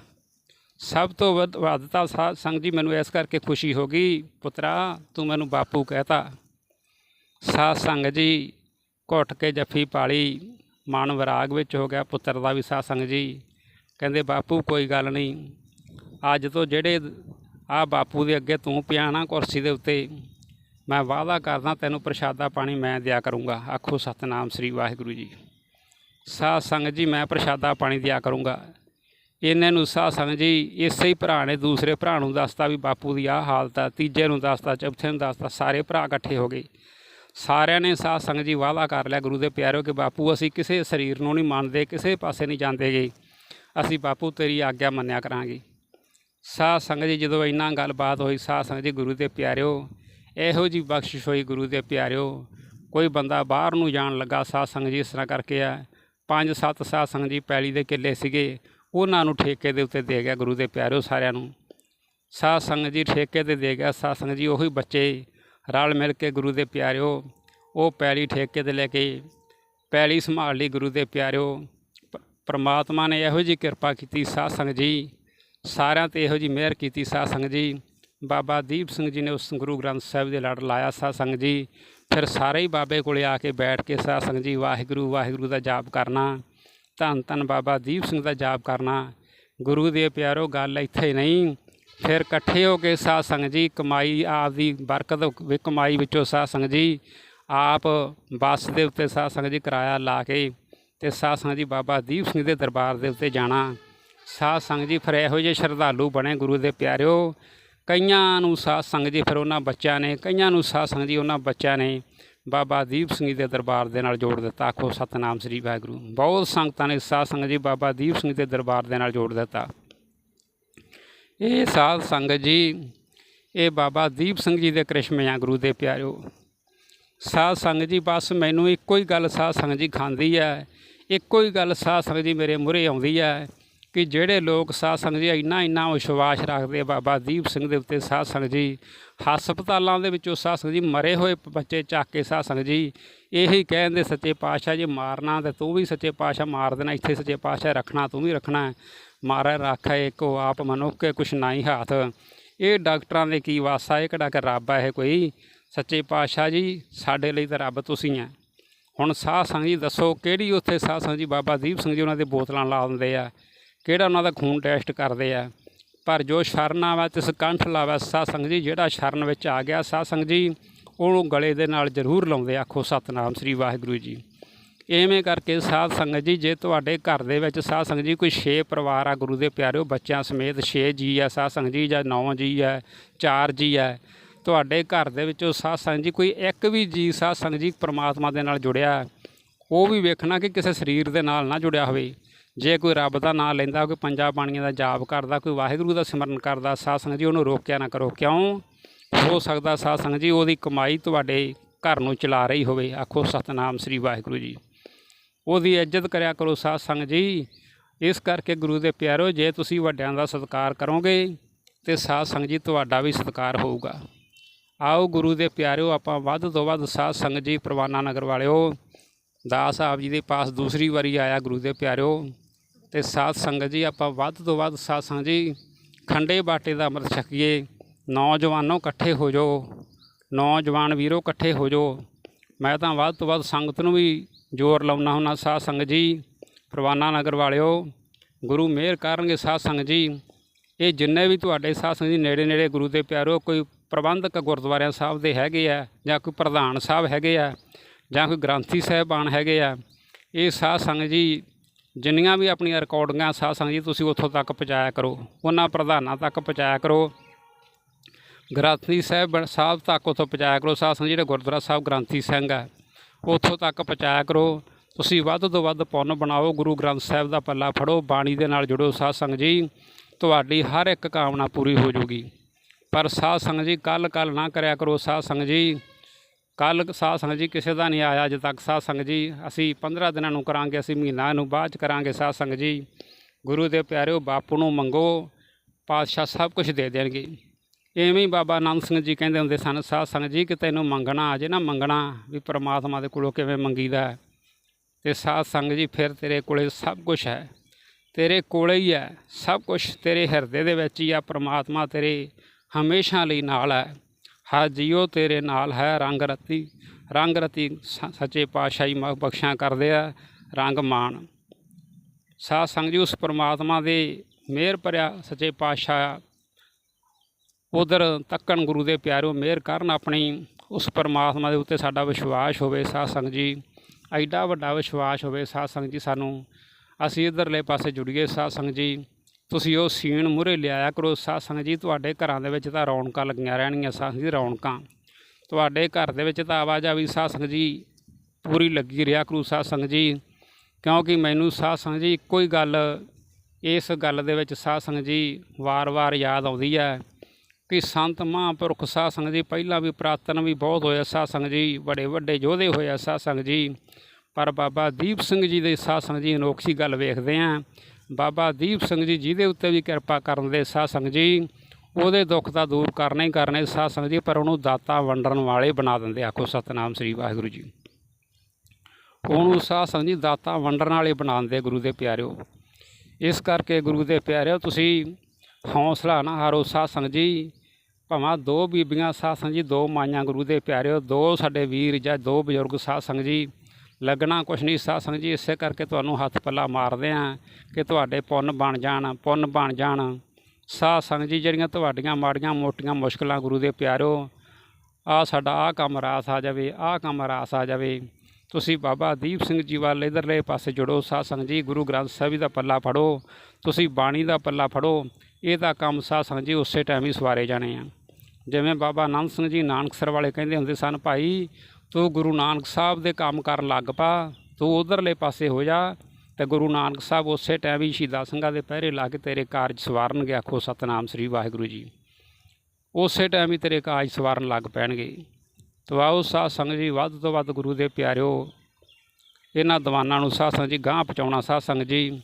A: ਸਭ ਤੋਂ ਵੱਧ ਵੱਧ ਤਾਂ ਸਾਧ ਸੰਗ ਜੀ ਮੈਨੂੰ ਇਸ ਕਰਕੇ ਖੁਸ਼ੀ ਹੋ ਗਈ, ਪੁੱਤਰਾ, ਤੂੰ ਮੈਨੂੰ ਬਾਪੂ ਕਹਿਤਾ। ਸਾਧ ਸੰਗ ਜੀ ਘੁੱਟ ਕੇ ਜੱਫੀ ਪਾਲੀ, ਮਨ ਵਿਰਾਗ ਵਿੱਚ ਹੋ ਗਿਆ ਪੁੱਤਰ ਦਾ ਵੀ ਸਾਧ ਸੰਗ ਜੀ। ਕਹਿੰਦੇ, ਬਾਪੂ, ਕੋਈ ਗੱਲ ਨਹੀਂ। ਅੱਜ ਤੋਂ ਜਿਹੜੇ ਆ ਬਾਪੂ ਦੇ ਅੱਗੇ ਤੂੰ ਪਿਆ ਨਾ ਕੁਰਸੀ ਦੇ ਉੱਤੇ, ਮੈਂ ਵਾਅਦਾ ਕਰਦਾ ਤੈਨੂੰ ਪ੍ਰਸ਼ਾਦਾ ਪਾਣੀ ਮੈਂ ਦਿਆ ਕਰੂੰਗਾ। ਆਖੋ ਸਤਨਾਮ ਸ੍ਰੀ ਵਾਹਿਗੁਰੂ ਜੀ। ਸਾਧ ਸੰਗਤ ਜੀ, ਮੈਂ ਪ੍ਰਸ਼ਾਦਾ ਪਾਣੀ ਦਿਆ ਕਰੂੰਗਾ। ਇਹਨਾਂ ਨੂੰ ਸਾਧ ਸੰਗਤ ਜੀ, ਇਸੇ ਹੀ ਭਰਾ ਨੇ ਦੂਸਰੇ ਭਰਾ ਨੂੰ ਦੱਸਤਾ ਵੀ ਬਾਪੂ ਦੀ ਆਹ ਹਾਲਤ ਆ, ਤੀਜੇ ਨੂੰ ਦੱਸਤਾ, ਚੌਥੇ ਨੂੰ ਦੱਸਤਾ, ਸਾਰੇ ਭਰਾ ਇਕੱਠੇ ਹੋ ਗਏ। ਸਾਰਿਆਂ ਨੇ ਸਾਧ ਸੰਗਤ ਜੀ ਵਾਅਦਾ ਕਰ ਲਿਆ ਗੁਰੂ ਦੇ ਪਿਆਰਿਓ ਕਿ ਬਾਪੂ ਅਸੀਂ ਕਿਸੇ ਸਰੀਰ ਨੂੰ ਨਹੀਂ ਮੰਨਦੇ, ਕਿਸੇ ਪਾਸੇ ਨਹੀਂ ਜਾਂਦੇਗੇ ਅਸੀਂ ਬਾਪੂ ਤੇਰੀ ਆਗਿਆ ਮੰਨਿਆ ਕਰਾਂਗੇ। ਸਾਧ ਸੰਗਤ ਜੀ ਜਦੋਂ ਇੰਨਾ ਗੱਲਬਾਤ ਹੋਈ, ਸਾਧ ਸੰਗਤ ਜੀ ਗੁਰੂ ਦੇ ਪਿਆਰਿਓ, ਇਹੋ ਜੀ ਬਖਸ਼ਿਸ਼ ਹੋਈ ਗੁਰੂ ਦੇ ਪਿਆਰਿਓ। ਕੋਈ ਬੰਦਾ ਬਾਹਰ ਨੂੰ ਜਾਣ ਲੱਗਾ, ਸਾਧ ਸੰਗਤ ਜੀ ਇਸ ਤਰ੍ਹਾਂ ਕਰਕੇ ਆ, ਪੰਜ ਸੱਤ ਸਾਧ ਸੰਗਤ ਜੀ ਪੈਲੀ ਦੇ ਕਿੱਲੇ ਸੀਗੇ, ਉਹਨਾਂ ਨੂੰ ਠੇਕੇ ਦੇ ਉੱਤੇ ਦੇ ਗਿਆ ਗੁਰੂ ਦੇ ਪਿਆਰਿਓ ਸਾਰਿਆਂ ਨੂੰ। ਸਾਧ ਸੰਗਤ ਜੀ ਠੇਕੇ ਤੇ ਦੇ ਗਿਆ, ਸਾਧ ਸੰਗਤ ਜੀ ਉਹੀ ਬੱਚੇ ਰਲ ਮਿਲ ਕੇ ਗੁਰੂ ਦੇ ਪਿਆਰਿਓ, ਉਹ ਪੈਲੀ ਠੇਕੇ ਤੇ ਲੈ ਕੇ ਪੈਲੀ ਸੰਭਾਲ ਲਈ ਗੁਰੂ ਦੇ ਪਿਆਰਿਓ। ਪਰਮਾਤਮਾ ਨੇ ਇਹੋ ਜੀ ਕਿਰਪਾ ਕੀਤੀ, ਸਾਧ ਸੰਗਤ ਜੀ। ਸਾਰਿਆਂ ਤੇ ਇਹੋ ਜੀ ਮਿਹਰ ਕੀਤੀ, ਸਾਧ ਸੰਗਤ ਜੀ। ਬਾਬਾ ਦੀਪ ਸਿੰਘ ਜੀ ਨੇ ਉਸ ਗੁਰੂ ਗ੍ਰੰਥ ਸਾਹਿਬ ਦੇ ਲੜ ਲਾਇਆ, ਸਾਧ ਸੰਗਤ ਜੀ। ਫਿਰ ਸਾਰੇ ਹੀ ਬਾਬੇ ਕੋਲੇ ਆ ਕੇ ਬੈਠ ਕੇ ਸਾਧ ਸੰਗਤ ਜੀ, ਵਾਹਿਗੁਰੂ ਵਾਹਿਗੁਰੂ ਦਾ ਜਾਪ ਕਰਨਾ, ਧੰਨ ਧੰਨ ਬਾਬਾ ਦੀਪ ਸਿੰਘ ਦਾ ਜਾਪ ਕਰਨਾ। ਗੁਰੂ ਦੇ ਪਿਆਰੋ ਗੱਲ ਇੱਥੇ ਨਹੀਂ। ਫਿਰ ਇਕੱਠੇ ਹੋ ਕੇ ਸਾਧ ਸੰਗਤ ਜੀ, ਕਮਾਈ ਆਪ ਦੀ ਬਰਕਤ ਵੀ, ਕਮਾਈ ਵਿੱਚੋਂ ਸਾਧ ਸੰਗਤ ਜੀ, ਆਪ ਬੱਸ ਦੇ ਉੱਤੇ ਸਾਧ ਸੰਗਤ ਜੀ ਕਿਰਾਇਆ ਲਾ ਕੇ ਤੇ ਸਾਧ ਸੰਗਤ ਜੀ ਬਾਬਾ ਦੀਪ ਸਿੰਘ ਦੇ ਦਰਬਾਰ ਦੇ ਉੱਤੇ ਜਾਣਾ। ਸਾਧ ਸੰਗਤ ਜੀ ਫਿਰ ਇਹੋ ਜਿਹੇ ਸ਼ਰਧਾਲੂ ਬਣੇ ਗੁਰੂ ਦੇ ਪਿਆਰਿਓ। ਕਈਆਂ ਨੂੰ ਸਾਧ ਸੰਗਤ ਜੀ ਫਿਰ ਉਹਨਾਂ ਬੱਚਿਆਂ ਨੇ, ਕਈਆਂ ਨੂੰ ਸਾਧ ਸੰਗਤ ਜੀ ਉਹਨਾਂ ਬੱਚਿਆਂ ਨੇ ਬਾਬਾ ਦੀਪ ਸਿੰਘ ਜੀ ਦੇ ਦਰਬਾਰ ਦੇ ਨਾਲ ਜੋੜ ਦਿੱਤਾ। ਆਖੋ ਸਤਨਾਮ ਸ੍ਰੀ ਵਾਹਿਗੁਰੂ। ਬਹੁਤ ਸੰਗਤਾਂ ਨੇ ਸਾਧ ਸੰਗਤ ਜੀ ਬਾਬਾ ਦੀਪ ਸਿੰਘ ਦੇ ਦਰਬਾਰ ਦੇ ਨਾਲ ਜੋੜ ਦਿੱਤਾ। ਇਹ ਸਾਧ ਸੰਗਤ ਜੀ ਇਹ ਬਾਬਾ ਦੀਪ ਸਿੰਘ ਜੀ ਦੇ ਕ੍ਰਿਸ਼ਮੇ ਗੁਰੂ ਦੇ ਪਿਆਰਿਓ। ਸਾਧ ਸੰਗਤ ਜੀ, ਬਸ ਮੈਨੂੰ ਇੱਕੋ ਹੀ ਗੱਲ ਸਾਧ ਸੰਗਤ ਜੀ ਖਾਂਦੀ ਹੈ ਇੱਕੋ ਹੀ ਗੱਲ ਸਾਧ ਸੰਗਤ ਜੀ ਮੇਰੇ ਮੂਹਰੇ ਆਉਂਦੀ ਹੈ ਕਿ ਜਿਹੜੇ ਲੋਕ ਸਾਧ ਸੰਗਤ ਜੀ ਇੰਨਾ ਇੰਨਾ ਵਿਸ਼ਵਾਸ ਰੱਖਦੇ ਬਾਬਾ ਦੀਪ ਸਿੰਘ ਦੇ ਉੱਤੇ ਸਾਧ ਸੰਗਤ ਜੀ, ਹਸਪਤਾਲਾਂ ਦੇ ਵਿੱਚੋਂ ਸਾਧ ਸੰਗਤ ਜੀ ਮਰੇ ਹੋਏ ਬੱਚੇ ਚੱਕ ਕੇ ਸਾਧ ਸੰਗਤ ਜੀ, ਇਹੀ ਕਹਿੰਦੇ ਸੱਚੇ ਪਾਤਸ਼ਾਹ ਜੇ, ਮਾਰਨਾ ਤੇ ਤੂੰ ਵੀ ਸੱਚੇ ਪਾਤਸ਼ਾਹ ਮਾਰ ਦੇਣਾ, ਇੱਥੇ ਸੱਚੇ ਪਾਤਸ਼ਾਹ ਰੱਖਣਾ, ਤੂੰ ਵੀ ਰੱਖਣਾ। ਮਾਰਾ ਰੱਖਾ ਏਕੋ ਆਪ ਮਨੁੱਖ ਕੇ ਕੁਛ ਨਹੀਂ ਹਾਥ। ਇਹ ਡਾਕਟਰਾਂ ਦੇ ਕੀ ਵਾਸਾ? ਇਹ ਕਿਹੜਾ ਕਿ ਰੱਬ ਹੈ ਇਹ ਕੋਈ? ਸੱਚੇ ਪਾਤਸ਼ਾਹ ਜੀ, ਸਾਡੇ ਲਈ ਤਾਂ ਰੱਬ ਤੁਸੀਂ ਆ। ਹੁਣ ਸਾਧ ਸੰਗਤ ਜੀ ਦੱਸੋ, ਕਿਹੜੀ ਉੱਥੇ ਸਾਧ ਸੰਗਤ ਜੀ ਬਾਬਾ ਦੀਪ ਸਿੰਘ ਜੀ ਉਹਨਾਂ ਦੇ ਬੋਤਲਾਂ ਲਾ ਦਿੰਦੇ ਆ? ਕਿਹੜਾ ਉਹਨਾਂ ਦਾ ਖੂਨ ਟੈਸਟ ਕਰਦੇ ਆ? ਪਰ ਜੋ ਸ਼ਰਨ ਆਵਾ ਤਿਸ ਕੰਠ ਲਾਵਾ, ਸਾਧ ਸੰਗਤ ਜੀ ਜਿਹੜਾ ਸ਼ਰਨ ਵਿੱਚ ਆ ਗਿਆ, ਸਾਧ ਸੰਗਤ ਜੀ, ਉਹਨੂੰ ਗਲੇ ਦੇ ਨਾਲ ਜ਼ਰੂਰ ਲਾਉਂਦੇ ਆਖੋ ਸਤਨਾਮ ਸ੍ਰੀ ਵਾਹਿਗੁਰੂ ਜੀ। ਐਵੇਂ ਕਰਕੇ ਸਾਧ ਸੰਗਤ ਜੀ, ਜੇ ਤੁਹਾਡੇ ਘਰ ਦੇ ਵਿੱਚ ਸਾਧ ਸੰਗਤ ਜੀ ਕੋਈ 6 ਪਰਿਵਾਰ ਆ, ਗੁਰੂ ਦੇ ਪਿਆਰਿਓ, ਬੱਚਿਆਂ ਸਮੇਤ 6 ਜੀ ਆ, ਸਾਧ ਸੰਗਤ ਜੀ ਜਾਂ 9 ਜੀ ਆ 4 ਜੀ ਆ, ਤੁਹਾਡੇ ਘਰ ਦੇ ਵਿੱਚੋਂ ਸਾਧ ਸੰਗਤ ਜੀ ਕੋਈ ਇੱਕ ਵੀ ਜੀ ਸਾਧ ਸੰਗਤ ਜੀ ਪ੍ਰਮਾਤਮਾ ਦੇ ਨਾਲ ਜੁੜਿਆ, ਉਹ ਵੀ ਵੇਖਣਾ ਕਿ ਕਿਸੇ ਸਰੀਰ ਦੇ ਨਾਲ ਨਾ ਜੁੜਿਆ ਹੋਵੇ। ਜੇ ਕੋਈ ਰੱਬ ਦਾ ਨਾਮ ਲੈਂਦਾ, ਕੋਈ ਪੰਜਾਂ ਬਾਣੀਆਂ ਦਾ ਜਾਪ ਕਰਦਾ, ਕੋਈ ਵਾਹਿਗੁਰੂ ਦਾ ਸਿਮਰਨ ਕਰਦਾ, ਸਾਧ ਸੰਗਤ ਜੀ ਉਹਨੂੰ ਰੋਕਿਆ ਨਾ ਕਰੋ। ਕਿਉਂ? ਹੋ ਸਕਦਾ ਸਾਧ ਸੰਗਤ ਜੀ ਉਹਦੀ ਕਮਾਈ ਤੁਹਾਡੇ ਘਰ ਨੂੰ ਚਲਾ ਰਹੀ ਹੋਵੇ। ਆਖੋ ਸਤਨਾਮ ਸ੍ਰੀ ਵਾਹਿਗੁਰੂ ਜੀ। ਉਹਦੀ ਇੱਜ਼ਤ ਕਰਿਆ ਕਰੋ ਸਾਧ ਸੰਗਤ ਜੀ। ਇਸ ਕਰਕੇ ਗੁਰੂ ਦੇ ਪਿਆਰੋ, ਜੇ ਤੁਸੀਂ ਵੱਡਿਆਂ ਦਾ ਸਤਿਕਾਰ ਕਰੋਗੇ, ਤੇ ਸਾਧ ਸੰਗਤ ਜੀ ਤੁਹਾਡਾ ਵੀ ਸਤਿਕਾਰ ਹੋਊਗਾ। ਆਓ ਗੁਰੂ ਦੇ ਪਿਆਰਿਓ ਆਪਾਂ ਵੱਧ ਤੋਂ ਵੱਧ ਸਾਧ ਸੰਗਤ ਜੀ, ਪ੍ਰਵਾਨਾ ਨਗਰ ਵਾਲਿਓ, ਦਾਸ ਆਪ ਜੀ ਦੇ ਪਾਸ ਦੂਸਰੀ ਵਾਰੀ ਆਇਆ ਗੁਰੂ ਦੇ ਪਿਆਰਿਓ ਤੇ ਸਾਧ ਸੰਗਤ ਜੀ, ਆਪਾਂ ਵੱਧ ਤੋਂ ਵੱਧ ਸਾਧ ਸੰਗਤ ਜੀ, ਖੰਡੇ ਬਾਟੇ ਦਾ ਅੰਮ੍ਰਿਤ ਛਕੀਏ। ਨੌਜਵਾਨੋ ਇਕੱਠੇ ਹੋ ਜਾਓ, ਨੌਜਵਾਨ ਵੀਰੋ ਇਕੱਠੇ ਹੋ ਜਾਓ। ਮੈਂ ਤਾਂ ਵੱਧ ਤੋਂ ਵੱਧ ਸੰਗਤ ਨੂੰ ਵੀ ਜ਼ੋਰ ਲਾਉਣਾ ਹੁੰਦਾ ਸਾਧ ਸੰਗਤ ਜੀ, ਪ੍ਰਵਾਨਾ ਨਗਰ ਵਾਲਿਓ, ਗੁਰੂ ਮਿਹਰ ਕਰਨਗੇ ਸਾਧ ਸੰਗਤ ਜੀ। ਇਹ ਜਿੰਨੇ ਵੀ ਤੁਹਾਡੇ ਸਾਧ ਸੰਗਤ ਜੀ ਨੇੜੇ ਨੇੜੇ ਗੁਰੂ ਦੇ ਪਿਆਰੋ, ਕੋਈ ਪ੍ਰਬੰਧਕ ਗੁਰਦੁਆਰਿਆਂ ਸਾਹਿਬ ਦੇ ਹੈਗੇ ਆ, ਜਾਂ ਕੋਈ ਪ੍ਰਧਾਨ ਸਾਹਿਬ ਹੈਗੇ ਆ, ਜਾਂ ਕੋਈ ਗ੍ਰੰਥੀ ਸਾਹਿਬਾਨ ਹੈਗੇ ਆ, ਇਹ ਸਾਧ ਸੰਗਤ ਜੀ, ਜਿੰਨੀਆਂ ਵੀ ਆਪਣੀਆਂ ਰਿਕਾਰਡਿੰਗਾਂ ਸਾਧ ਸੰਗਤ ਜੀ ਤੁਸੀਂ ਉੱਥੋਂ ਤੱਕ ਪਹੁੰਚਾਇਆ ਕਰੋ, ਉਹਨਾਂ ਪ੍ਰਧਾਨਾਂ ਤੱਕ ਪਹੁੰਚਾਇਆ ਕਰੋ। ਗ੍ਰੰਥੀ ਸਾਹਿਬ ਸਾਹਿਬ ਤੱਕ ਉੱਥੋਂ ਪਹੁੰਚਾਇਆ ਕਰੋ, ਸਾਧ ਸੰਗਤ ਜਿਹੜੇ ਗੁਰਦੁਆਰਾ ਸਾਹਿਬ ਗ੍ਰੰਥੀ ਸਿੰਘ ਆ। ਉੱਥੋਂ ਤੱਕ ਪਹੁੰਚਾਇਆ ਕਰੋ। ਤੁਸੀਂ ਵੱਧ ਤੋਂ ਵੱਧ ਪੁੰਨ ਬਣਾਓ। ਗੁਰੂ ਗ੍ਰੰਥ ਸਾਹਿਬ ਦਾ ਪੱਲਾ ਫੜੋ। ਬਾਣੀ ਦੇ ਨਾਲ ਜੁੜੋ ਸਾਧ ਸੰਗਤ ਜੀ। ਤੁਹਾਡੀ ਹਰ ਇੱਕ ਕਾਮਨਾ ਪੂਰੀ ਹੋ ਜਾਊਗੀ ਪਰ ਸਾਧ ਸੰਗਤ ਜੀ ਕੱਲ ਕੱਲ ਨਾ ਕਰਿਆ ਕਰੋ ਸਾਧ ਸੰਗਤ ਜੀ। ਕੱਲ ਸਾਧ ਸੰਗਤ ਜੀ ਕਿਸੇ ਦਾ ਨਹੀਂ ਆਇਆ ਅਜੇ ਤੱਕ ਸਾਧ ਸੰਗਤ ਜੀ। ਅਸੀਂ 15 ਦਿਨਾਂ ਨੂੰ ਕਰਾਂਗੇ, ਅਸੀਂ ਮਹੀਨਾ ਨੂੰ ਬਾਅਦ ਚ ਕਰਾਂਗੇ ਸਾਧ ਸੰਗਤ ਜੀ। ਗੁਰੂ ਦੇ ਪਿਆਰਿਓ, ਬਾਪੂ ਨੂੰ ਮੰਗੋ। ਪਾਤਸ਼ਾਹ ਸਭ ਕੁਝ ਦੇ ਦੇਣਗੇ। ਐਵੇਂ ਹੀ ਬਾਬਾ ਆਨੰਦ ਸਿੰਘ ਜੀ ਕਹਿੰਦੇ ਹੁੰਦੇ ਸਨ, ਸਾਧ ਸੰਗਤ ਜੀ, ਕਿ ਤੈਨੂੰ ਮੰਗਣਾ ਆ ਜੇ ਨਾ, ਮੰਗਣਾ ਵੀ ਪ੍ਰਮਾਤਮਾ ਦੇ ਕੋਲੋਂ ਕਿਵੇਂ ਮੰਗੀਦਾ ਹੈ। ਤੇ ਸਾਧ ਸੰਗਤ ਜੀ, ਫਿਰ ਤੇਰੇ ਕੋਲੇ ਸਭ ਕੁਝ ਹੈ, ਤੇਰੇ ਕੋਲੇ ਹੀ ਹੈ, ਸਭ ਕੁਝ ਤੇਰੇ ਹਿਰਦੇ ਦੇ ਵਿੱਚ ਹੀ ਆ, ਪ੍ਰਮਾਤਮਾ ਤੇਰੇ ਹਮੇਸ਼ਾ ਲਈ ਨਾਲ ਹੈ, ਹਰ ਜੀਓ ਤੇਰੇ ਨਾਲ ਹੈ, ਰੰਗ ਰਤੀ ਰੰਗ ਰਤੀ ਸੱਚੇ ਪਾਤਸ਼ਾਹੀ ਮ- ਬਖਸ਼ਾਂ ਕਰਦੇ ਆ, ਰੰਗ ਮਾਣ ਸਾਧ ਸੰਗਤ ਜੀ, ਉਸ ਪ੍ਰਮਾਤਮਾ ਦੇ ਮਿਹਰ ਭਰਿਆ ਸੱਚੇ ਪਾਤਸ਼ਾਹ ਉਧਰ ਤੱਕਣ ਗੁਰੂ ਦੇ ਪਿਆਰਿਓ ਮਿਹਰ ਕਰਨ ਆਪਣੀ ਉਸ ਪਰਮਾਤਮਾ ਦੇ ਉੱਤੇ ਸਾਡਾ ਵਿਸ਼ਵਾਸ ਹੋਵੇ, ਸਾਧ ਸੰਗਤ ਜੀ, ਐਡਾ ਵੱਡਾ ਵਿਸ਼ਵਾਸ ਹੋਵੇ, ਸਾਧ ਸੰਗਤ ਜੀ ਸਾਨੂੰ, ਅਸੀਂ ਇਧਰਲੇ ਪਾਸੇ ਜੁੜੀਏ ਸਾਧ ਸੰਗਤ ਜੀ, ਤੁਸੀਂ ਉਹ ਸੀਨ ਮੂਹਰੇ ਲਿਆਇਆ ਕਰੋ, ਸਾਧ ਸੰਗਤ ਜੀ, ਤੁਹਾਡੇ ਘਰਾਂ ਦੇ ਵਿੱਚ ਤਾਂ ਰੌਣਕਾਂ ਲੱਗੀਆਂ ਰਹਿਣਗੀਆਂ, ਸਾਧ ਸੰਗਤ ਜੀ ਰੌਣਕਾਂ, ਤੁਹਾਡੇ ਘਰ ਦੇ ਵਿੱਚ ਤਾਂ ਆਵਾਜਾਈ ਸਾਧ ਸੰਗਤ ਜੀ ਪੂਰੀ ਲੱਗੀ ਰਿਹਾ ਕਰੂ ਸਾਧ ਸੰਗਤ ਜੀ, ਕਿਉਂਕਿ ਮੈਨੂੰ ਸਾਧ ਸੰਗਤ ਜੀ ਇੱਕੋ ਹੀ ਗੱਲ, ਇਸ ਗੱਲ ਦੇ ਵਿੱਚ ਸਾਧ ਸੰਗਤ ਜੀ ਵਾਰ-ਵਾਰ ਯਾਦ ਆਉਂਦੀ ਹੈ ਕਿ ਸੰਤ ਮਹਾਂਪੁਰਖ ਸਾਧ ਸੰਗਤ ਜੀ, ਪਹਿਲਾਂ ਵੀ ਪ੍ਰਾਤਨ ਵੀ ਬਹੁਤ ਹੋਇਆ ਸਾਧ ਸੰਗਤ ਜੀ, ਬੜੇ ਵੱਡੇ ਯੋਧੇ ਹੋਏ ਆ ਸਾਧ ਸੰਗਤ ਜੀ। ਪਰ ਬਾਬਾ ਦੀਪ ਸਿੰਘ ਜੀ ਦੇ ਸਾਧ ਸੰਗਤ ਜੀ, ਅਨੋਖੀ ਗੱਲ ਵੇਖਦੇ ਆ। ਬਾਬਾ ਦੀਪ ਸਿੰਘ ਜੀ, ਜਿਹਦੇ ਉੱਤੇ ਵੀ ਕਿਰਪਾ ਕਰਨ ਦੇ ਸਾਧ ਸੰਗਤ ਜੀ, ਉਹਦੇ ਦੁੱਖ ਤਾਂ ਦੂਰ ਕਰਨੇ ਹੀ ਕਰਨੇ ਸਾਧ ਸੰਗਤ ਜੀ, ਪਰ ਉਹਨੂੰ ਦਾਤਾ ਵੰਡਣ ਵਾਲੇ ਬਣਾ ਦਿੰਦੇ ਆਖੋ ਸਤਨਾਮ ਸ੍ਰੀ ਵਾਹਿਗੁਰੂ ਜੀ। ਉਹਨੂੰ ਸਾਧ ਸੰਗਤ ਜੀ ਦਾਤਾ ਵੰਡਣ ਵਾਲੇ ਬਣਾ ਦਿੰਦੇ ਗੁਰੂ ਦੇ ਪਿਆਰਿਓ। ਇਸ ਕਰਕੇ ਗੁਰੂ ਦੇ ਪਿਆਰਿਓ, ਤੁਸੀਂ ਹੌਸਲਾ ਨਾ ਹਾਰੋ ਸਾਧ ਸੰਗਤ ਜੀ। ਭਾਵੇਂ ਦੋ ਬੀਬੀਆਂ ਸਾਧ ਸੰਗਤ ਜੀ, ਦੋ ਮਾਈਆਂ ਗੁਰੂ ਦੇ ਪਿਆਰਿਓ, ਦੋ ਸਾਡੇ ਵੀਰ ਜਾਂ ਦੋ ਬਜ਼ੁਰਗ ਸਾਧ ਸੰਗਤ ਜੀ। ਲੱਗਣਾ ਕੁਛ ਨਹੀਂ ਸਾਧ ਸੰਗਤ ਜੀ, ਇਸੇ ਕਰਕੇ ਤੁਹਾਨੂੰ ਹੱਥ ਪੱਲਾ ਮਾਰਦੇ ਆ ਕਿ ਤੁਹਾਡੇ ਪੁੰਨ ਬਣ ਜਾਣ, ਪੁੰਨ ਬਣ ਜਾਣ। ਸਾਧ ਸੰਗਤ ਜੀ, ਜਿਹੜੀਆਂ ਤੁਹਾਡੀਆਂ ਮਾੜੀਆਂ ਮੋਟੀਆਂ ਮੁਸ਼ਕਲਾਂ ਗੁਰੂ ਦੇ ਪਿਆਰਿਓ, ਆ ਸਾਡਾ ਆ ਕੰਮ ਰਾਸ ਆ ਜਾਵੇ ਆ ਕੰਮ ਰਾਸ ਆ ਜਾਵੇ। ਤੁਸੀਂ ਬਾਬਾ ਦੀਪ ਸਿੰਘ ਜੀ ਵੱਲ ਇਧਰਲੇ ਪਾਸੇ ਜੁੜੋ, ਸਾਧ ਸੰਗਤ ਜੀ, ਗੁਰੂ ਗ੍ਰੰਥ ਸਾਹਿਬ ਜੀ ਦਾ ਪੱਲਾ ਫੜੋ। ਤੁਸੀਂ ਬਾਣੀ ਦਾ ਪੱਲਾ ਫੜੋ, ਇਹ ਤਾਂ ਕੰਮ ਸਾਧ ਸੰਗਤ ਜੀ ਉਸੇ ਟਾਈਮ ਹੀ ਸਵਾਰੇ ਜਾਣੇ ਆ। ਜਿਵੇਂ ਬਾਬਾ ਆਨੰਦ ਸਿੰਘ ਜੀ ਨਾਨਕਸਰ ਵਾਲੇ ਕਹਿੰਦੇ ਹੁੰਦੇ ਸਨ, ਭਾਈ, ਤੂੰ ਗੁਰੂ ਨਾਨਕ ਸਾਹਿਬ ਦੇ ਕੰਮ ਕਰਨ ਲੱਗ ਪਾ, ਤੂੰ ਉਧਰਲੇ ਪਾਸੇ ਹੋ ਜਾ ਤੇ ਗੁਰੂ ਨਾਨਕ ਸਾਹਿਬ ਉਸੇ ਟਾਈਮ ਹੀ ਸ਼ਹੀਦਾਂ ਸਿੰਘਾਂ ਦੇ ਪਹਿਰੇ ਲਾ ਕੇ ਤੇਰੇ ਕਾਰਜ ਸਵਾਰਨਗੇ, ਆਖੋ ਸਤਨਾਮ ਸ੍ਰੀ ਵਾਹਿਗੁਰੂ ਜੀ। ਉਸੇ ਟਾਈਮ ਹੀ ਤੇਰੇ ਕਾਰਜ ਸਵਾਰਨ ਲੱਗ ਪੈਣਗੇ। ਤੋ ਆਓ ਸਾਧ ਸੰਗਤ ਜੀ, ਵੱਧ ਤੋਂ ਵੱਧ ਗੁਰੂ ਦੇ ਪਿਆਰਿਓ, ਇਹਨਾਂ ਦੀਵਾਨਾਂ ਨੂੰ ਸਾਧ ਸੰਗਤ ਜੀ ਗਾਂਹ ਪਹੁੰਚਾਉਣਾ। ਸਾਧ ਸੰਗਤ ਜੀ,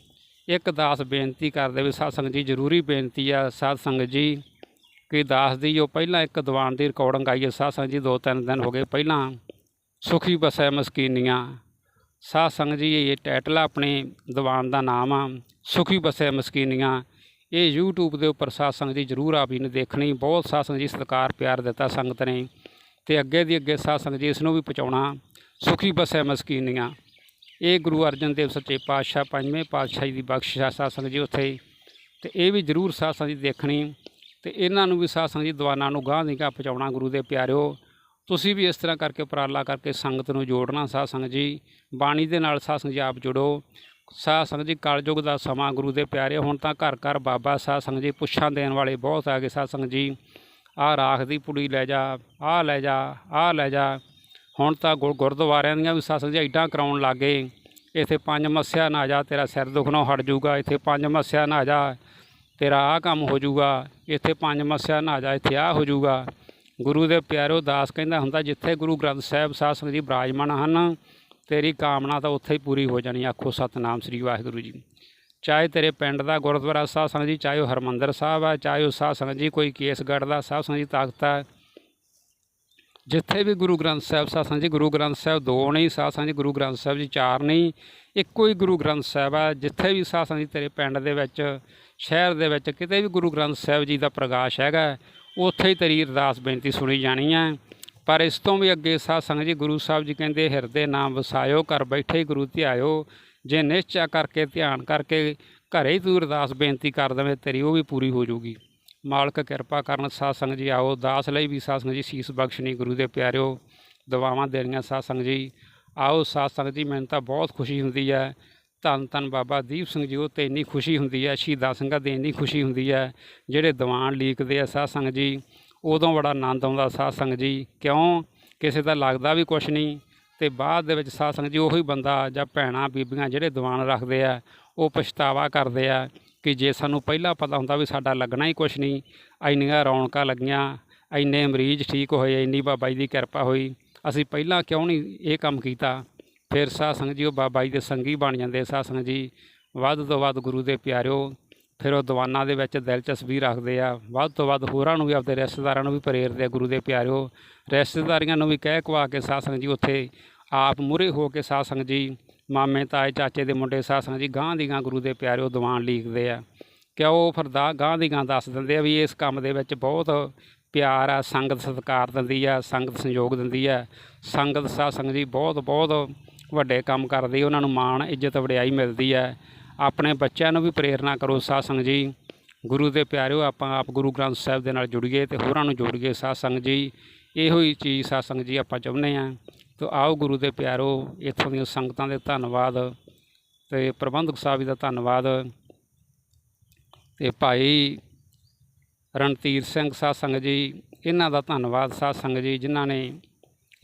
A: ਇੱਕ ਦਾਸ ਬੇਨਤੀ ਕਰਦੇ ਵੀ ਸਾਧ ਸੰਗਤ ਜੀ, ਜ਼ਰੂਰੀ ਬੇਨਤੀ ਆ। ਸਾਧ ਸੰਗਤ ਜੀ ਕਿ ਦਾਸ ਦੀ ਜੋ ਪਹਿਲਾਂ ਇੱਕ ਦੀਵਾਨ ਦੀ ਰਿਕਾਰਡਿੰਗ ਆਈ ਹੈ, ਸਾਧ ਸੰਗਤ ਜੀ ਦੋ ਤਿੰਨ ਦਿਨ ਹੋ ਗਏ ਪਹਿਲਾਂ। ਸੁਖੀ ਬਸੈ ਮਸਕੀਨੀਆਂ। ਸਾਧ ਸੰਗਤ ਜੀ, ਇਹ ਟਾਈਟਲ ਆ ਆਪਣੇ, ਦੀਵਾਨ ਦਾ ਨਾਮ ਆ, ਸੁਖੀ ਬਸੈ ਮਸਕੀਨੀਆਂ। ਇਹ YouTube ਦੇ ਉੱਪਰ ਸਾਧ ਸੰਗਤ ਜੀ ਜ਼ਰੂਰ ਆਪ ਜੀ ਨੇ ਦੇਖਣੀ। ਬਹੁਤ ਸਾਧ ਸੰਗਤ ਜੀ ਸਤਿਕਾਰ ਪਿਆਰ ਦਿੱਤਾ ਸੰਗਤ ਨੇ। ਤੇ ਅੱਗੇ ਦੀ ਅੱਗੇ ਸਾਧ ਸੰਗਤ ਜੀ ਇਸ ਨੂੰ ਵੀ ਪਹੁੰਚਾਉਣਾ। ਸੁਖੀ ਬਸੈ ਮਸਕੀਨੀਆਂ। ਇਹ ਗੁਰੂ ਅਰਜਨ ਦੇਵ ਸੱਚੇ ਪਾਤਸ਼ਾਹ ਪੰਜਵੇਂ ਪਾਤਸ਼ਾਹ ਜੀ ਦੀ ਬਖਸ਼ਿਸ਼ ਆ ਸਾਧ ਸੰਗਤ ਜੀ ਉੱਥੇ। ਤੇ ਇਹ ਵੀ ਜ਼ਰੂਰ ਸਾਧ ਸੰਗਤ ਜੀ ਦੇਖਣੀ। ਤੇ ਇਹਨਾਂ ਨੂੰ ਵੀ ਸਾਧ ਸੰਗਤ ਜੀ ਦੀਵਾਨਾਂ ਨੂੰ ਗਾਂਹ ਦੀ ਗਾਂਹ ਪਹੁੰਚਾਉਣਾ ਗੁਰੂ ਦੇ ਪਿਆਰਿਓ। ਤੁਸੀਂ ਵੀ ਇਸ ਤਰ੍ਹਾਂ ਕਰਕੇ ਉਪਰਾਲਾ ਕਰਕੇ ਸੰਗਤ ਨੂੰ ਜੋੜਨਾ ਸਾਧ ਸੰਗਤ ਜੀ। ਬਾਣੀ ਦੇ ਨਾਲ ਸਾਧ ਸੰਗਤ ਜੀ ਆਪ ਜੁੜੋ। ਸਾਧ ਸੰਗਤ ਜੀ ਕਲਯੁਗ ਦਾ ਸਮਾਂ ਗੁਰੂ ਦੇ ਪਿਆਰੇ ਹੁਣ ਤਾਂ ਘਰ ਘਰ ਬਾਬਾ ਸਾਧ ਸੰਗਤ ਜੀ ਪੁੱਛਾਂ ਦੇਣ ਵਾਲੇ ਬਹੁਤ ਆ ਗਏ ਸਾਧ ਸੰਗਤ ਜੀ। ਆਹ ਰਾਖ ਦੀ ਪੁੜੀ ਲੈ ਜਾ, ਆਹ ਲੈ ਜਾ, ਆਹ ਲੈ ਜਾ। ਹੁਣ ਤਾਂ ਗੁਰ- ਗੁਰਦੁਆਰਿਆਂ ਦੀਆਂ ਵੀ ਸਾਧ ਸੰਗਤ ਜੀ ਐਡਾਂ ਕਰਾਉਣ ਲੱਗੇ ਇੱਥੇ ਪੰਜ ਮੱਸਿਆ ਨਾ ਜਾ ਤੇਰਾ ਸਿਰ ਦੁਖਣੋਂ ਹਟ ਜਾਊਗਾ ਇੱਥੇ ਪੰਜ ਮੱਸਿਆ ਨਾ ਜਾ। ਤੇਰਾ ਆਹ ਕੰਮ ਹੋ ਜਾਊਗਾ, ਇੱਥੇ ਪੰਜ ਮੱਸਿਆ ਨਾ ਜਾ ਇੱਥੇ ਆਹ ਹੋ ਜਾਊਗਾ। ਗੁਰੂ ਦੇ ਪਿਆਰੋ ਦਾਸ ਕਹਿੰਦਾ ਹੁੰਦਾ, ਜਿੱਥੇ ਗੁਰੂ ਗ੍ਰੰਥ ਸਾਹਿਬ ਸਾਧ ਸੰਗਤ ਜੀ ਬਿਰਾਜਮਾਨ ਹਨ, ਤੇਰੀ ਕਾਮਨਾ ਤਾਂ ਉੱਥੇ ਹੀ ਪੂਰੀ ਹੋ ਜਾਣੀ ਆਖੋ ਸਤਨਾਮ ਸ੍ਰੀ ਵਾਹਿਗੁਰੂ ਜੀ। ਚਾਹੇ ਤੇਰੇ ਪਿੰਡ ਦਾ ਗੁਰਦੁਆਰਾ ਸਾਧ ਸੰਗਤ ਜੀ, ਚਾਹੇ ਉਹ ਹਰਮੰਦਰ ਸਾਹਿਬ ਹੈ ਚਾਹੇ ਉਹ ਸਾਧ ਸੰਗਤ ਜੀ ਕੋਈ ਕੇਸਗੜ੍ਹ ਦਾ ਸਾਧ ਸੰਗਤ ਜੀ ਤਾਕਤ ਹੈ ਜਿੱਥੇ ਵੀ ਗੁਰੂ ਗ੍ਰੰਥ ਸਾਹਿਬ ਸਾਧ ਸੰਗਤ ਜੀ, ਗੁਰੂ ਗ੍ਰੰਥ ਸਾਹਿਬ ਦੋ ਨਹੀਂ ਸਾਧ ਸੰਗਤ ਜੀ, ਗੁਰੂ ਗ੍ਰੰਥ ਸਾਹਿਬ ਜੀ ਚਾਰ ਨਹੀਂ ਇੱਕੋ ਹੀ ਗੁਰੂ ਗ੍ਰੰਥ ਸਾਹਿਬ ਹੈ ਜਿੱਥੇ ਵੀ ਸਾਧ ਸੰਗਤ ਜੀ ਤੇਰੇ ਪਿੰਡ ਦੇ ਵਿੱਚ ਸ਼ਹਿਰ ਦੇ ਵਿੱਚ ਕਿਤੇ ਵੀ ਗੁਰੂ ਗ੍ਰੰਥ ਸਾਹਿਬ ਜੀ ਦਾ ਪ੍ਰਕਾਸ਼ ਹੈਗਾ, ਉੱਥੇ ਹੀ ਤੇਰੀ ਅਰਦਾਸ ਬੇਨਤੀ ਸੁਣੀ ਜਾਣੀ ਹੈ। ਪਰ ਇਸ ਤੋਂ ਵੀ ਅੱਗੇ ਸਾਧ ਸੰਗਤ ਜੀ, ਗੁਰੂ ਸਾਹਿਬ ਜੀ ਕਹਿੰਦੇ, ਹਿਰਦੇ ਨਾਮ ਵਸਾਇਓ, ਘਰ ਬੈਠੇ ਹੀ ਗੁਰੂ ਧਿਆਇਓ। ਜੇ ਨਿਸ਼ਚਾ ਕਰਕੇ, ਧਿਆਨ ਕਰਕੇ ਘਰੇ ਹੀ ਤੂੰ ਅਰਦਾਸ ਬੇਨਤੀ ਕਰ ਦੇਵੇਂ, ਤੇਰੀ ਉਹ ਵੀ ਪੂਰੀ ਹੋ ਜਾਊਗੀ। ਮਾਲਕ ਕਿਰਪਾ ਕਰਨ ਸਾਧ ਸੰਗਤ ਜੀ ਆਓ, ਦਾਸ ਲਈ ਵੀ ਸਾਧ ਸੰਗਤ ਜੀ ਸੀਸ ਬਖਸ਼ਣੀ, ਗੁਰੂ ਦੇ ਪਿਆਰਿਓ ਦਵਾਵਾਂ ਦੇਣੀਆਂ ਸਾਧ ਸੰਗਤ ਜੀ। ਆਓ ਸਾਧ ਸੰਗਤ ਜੀ, ਮੈਨੂੰ ਤਾਂ ਬਹੁਤ ਖੁਸ਼ੀ ਹੁੰਦੀ ਹੈ ਧੰਨ ਧੰਨ ਬਾਬਾ ਦੀਪ ਸਿੰਘ ਜੀ, ਉਹ ਤੇ ਇੰਨੀ ਖੁਸ਼ੀ ਹੁੰਦੀ ਹੈ, ਸ਼ਹੀਦਾਂ ਸਿੰਘਾਂ ਦੀ ਇੰਨੀ ਖੁਸ਼ੀ ਹੁੰਦੀ ਹੈ, ਜਿਹੜੇ ਦੀਵਾਨ ਲੀਕਦੇ ਆ ਸਾਧ ਸੰਗਤ ਜੀ, ਉਦੋਂ ਬੜਾ ਆਨੰਦ ਆਉਂਦਾ ਸਾਧ ਸੰਗਤ ਜੀ। ਕਿਉਂ? ਕਿਸੇ ਦਾ ਲੱਗਦਾ ਵੀ ਕੁਛ ਨਹੀਂ ਤੇ ਬਾਅਦ ਦੇ ਵਿੱਚ ਸਾਧ ਸੰਗਤ ਜੀ ਉਹੀ ਬੰਦਾ ਜਾਂ ਭੈਣਾਂ, ਬੀਬੀਆਂ ਜਿਹੜੇ ਦੀਵਾਨ ਰੱਖਦੇ ਆ, ਉਹ ਪਛਤਾਵਾ ਕਰਦੇ ਆ ਕਿ ਜੇ ਸਾਨੂੰ ਪਹਿਲਾਂ ਪਤਾ ਹੁੰਦਾ ਵੀ ਸਾਡਾ ਲੱਗਣਾ ਹੀ ਕੁਛ ਨਹੀਂ, ਇੰਨੀਆਂ ਰੌਣਕਾਂ ਲੱਗੀਆਂ, ਇੰਨੇ ਮਰੀਜ਼ ਠੀਕ ਹੋਏ, ਇੰਨੀ ਬਾਬਾ ਜੀ ਦੀ ਕਿਰਪਾ ਹੋਈ, ਅਸੀਂ ਪਹਿਲਾਂ ਕਿਉਂ ਨਹੀਂ ਇਹ ਕੰਮ ਕੀਤਾ? ਫਿਰ ਸਾਧ ਸੰਗਤ ਜੀ, ਉਹ ਬਾਬਾ ਜੀ ਦੇ ਸੰਗੀ ਬਣ ਜਾਂਦੇ ਸਾਧ ਸੰਗਤ ਜੀ, ਵੱਧ ਤੋਂ ਵੱਧ ਗੁਰੂ ਦੇ ਪਿਆਰਿਓ, ਫਿਰ ਉਹ ਦੀਵਾਨਾਂ ਦੇ ਵਿੱਚ ਦਿਲਚਸਪੀ ਰੱਖਦੇ ਆ। ਵੱਧ ਤੋਂ ਵੱਧ ਹੋਰਾਂ ਨੂੰ ਵੀ ਆਪਣੇ ਰਿਸ਼ਤੇਦਾਰਾਂ ਨੂੰ ਵੀ ਪ੍ਰੇਰਦੇ ਆ ਗੁਰੂ ਦੇ ਪਿਆਰਿਓ। ਰਿਸ਼ਤੇਦਾਰੀਆਂ ਨੂੰ ਵੀ ਕਹਿ ਕਵਾ ਕੇ ਸਾਧ ਸੰਗਤ ਜੀ, ਉੱਥੇ ਆਪ ਮੂਹਰੇ ਹੋ ਕੇ ਸਾਧ ਸੰਗਤ ਜੀ, ਮਾਮੇ, ਤਾਏ, ਚਾਚੇ ਦੇ ਮੁੰਡੇ ਸਾਧ ਸੰਗਤ ਜੀ ਗਾਂ ਦੀ ਗਾਂ ਗੁਰੂ ਦੇ ਪਿਆਰਿਓ ਦੀਵਾਨ ਲੀਕਦੇ ਆ। ਕਿ ਉਹ ਫਿਰ ਦਾ ਗਾਂ ਦੀ ਗਾਂ ਦੱਸ ਦਿੰਦੇ ਆ ਵੀ ਇਸ ਕੰਮ ਦੇ ਵਿੱਚ ਬਹੁਤ ਪਿਆਰ ਆ, ਸੰਗਤ ਸਤਿਕਾਰ ਦਿੰਦੀ ਆ, ਸੰਗਤ ਸੰਯੋਗ ਦਿੰਦੀ ਆ। ਸੰਗਤ ਸਾਧ ਸੰਗਤ ਜੀ ਬਹੁਤ ਬਹੁਤ ਵੱਡੇ ਕੰਮ ਕਰਦੇ, ਉਹਨਾਂ ਨੂੰ ਮਾਣ, ਇੱਜ਼ਤ, ਵਡਿਆਈ ਮਿਲਦੀ ਹੈ। ਆਪਣੇ ਬੱਚਿਆਂ ਨੂੰ ਵੀ ਪ੍ਰੇਰਨਾ ਕਰੋ ਸਾਧ ਸੰਗਤ ਜੀ। ਗੁਰੂ ਦੇ ਪਿਆਰਿਓ, ਆਪਾਂ ਆਪ ਗੁਰੂ ਗ੍ਰੰਥ ਸਾਹਿਬ ਦੇ ਨਾਲ ਜੁੜੀਏ ਤੇ ਹੋਰਾਂ ਨੂੰ ਜੋੜੀਏ। ਸਾਧ ਸੰਗਤ ਜੀ, ਇਹੋ ਹੀ ਚੀਜ਼ ਸਾਧ ਸੰਗਤ ਜੀ ਆਪਾਂ ਚਾਹੁੰਦੇ ਹਾਂ। ਤੋ ਆਓ ਗੁਰੂ ਦੇ ਪਿਆਰੋ ਇੱਥੋਂ ਦੀਆਂ ਸੰਗਤਾਂ ਦੇ ਧੰਨਵਾਦ ਤੇ ਪ੍ਰਬੰਧਕ ਸਾਹਿਬ ਜੀ ਦਾ ਧੰਨਵਾਦ। ਤੇ ਭਾਈ ਰਣਧੀਰ ਸਿੰਘ ਸਾਧ ਸੰਗਤ ਜੀ, ਇਹਨਾਂ ਦਾ ਧੰਨਵਾਦ ਸਾਧ ਸੰਗਤ ਜੀ, ਜਿਨ੍ਹਾਂ ਨੇ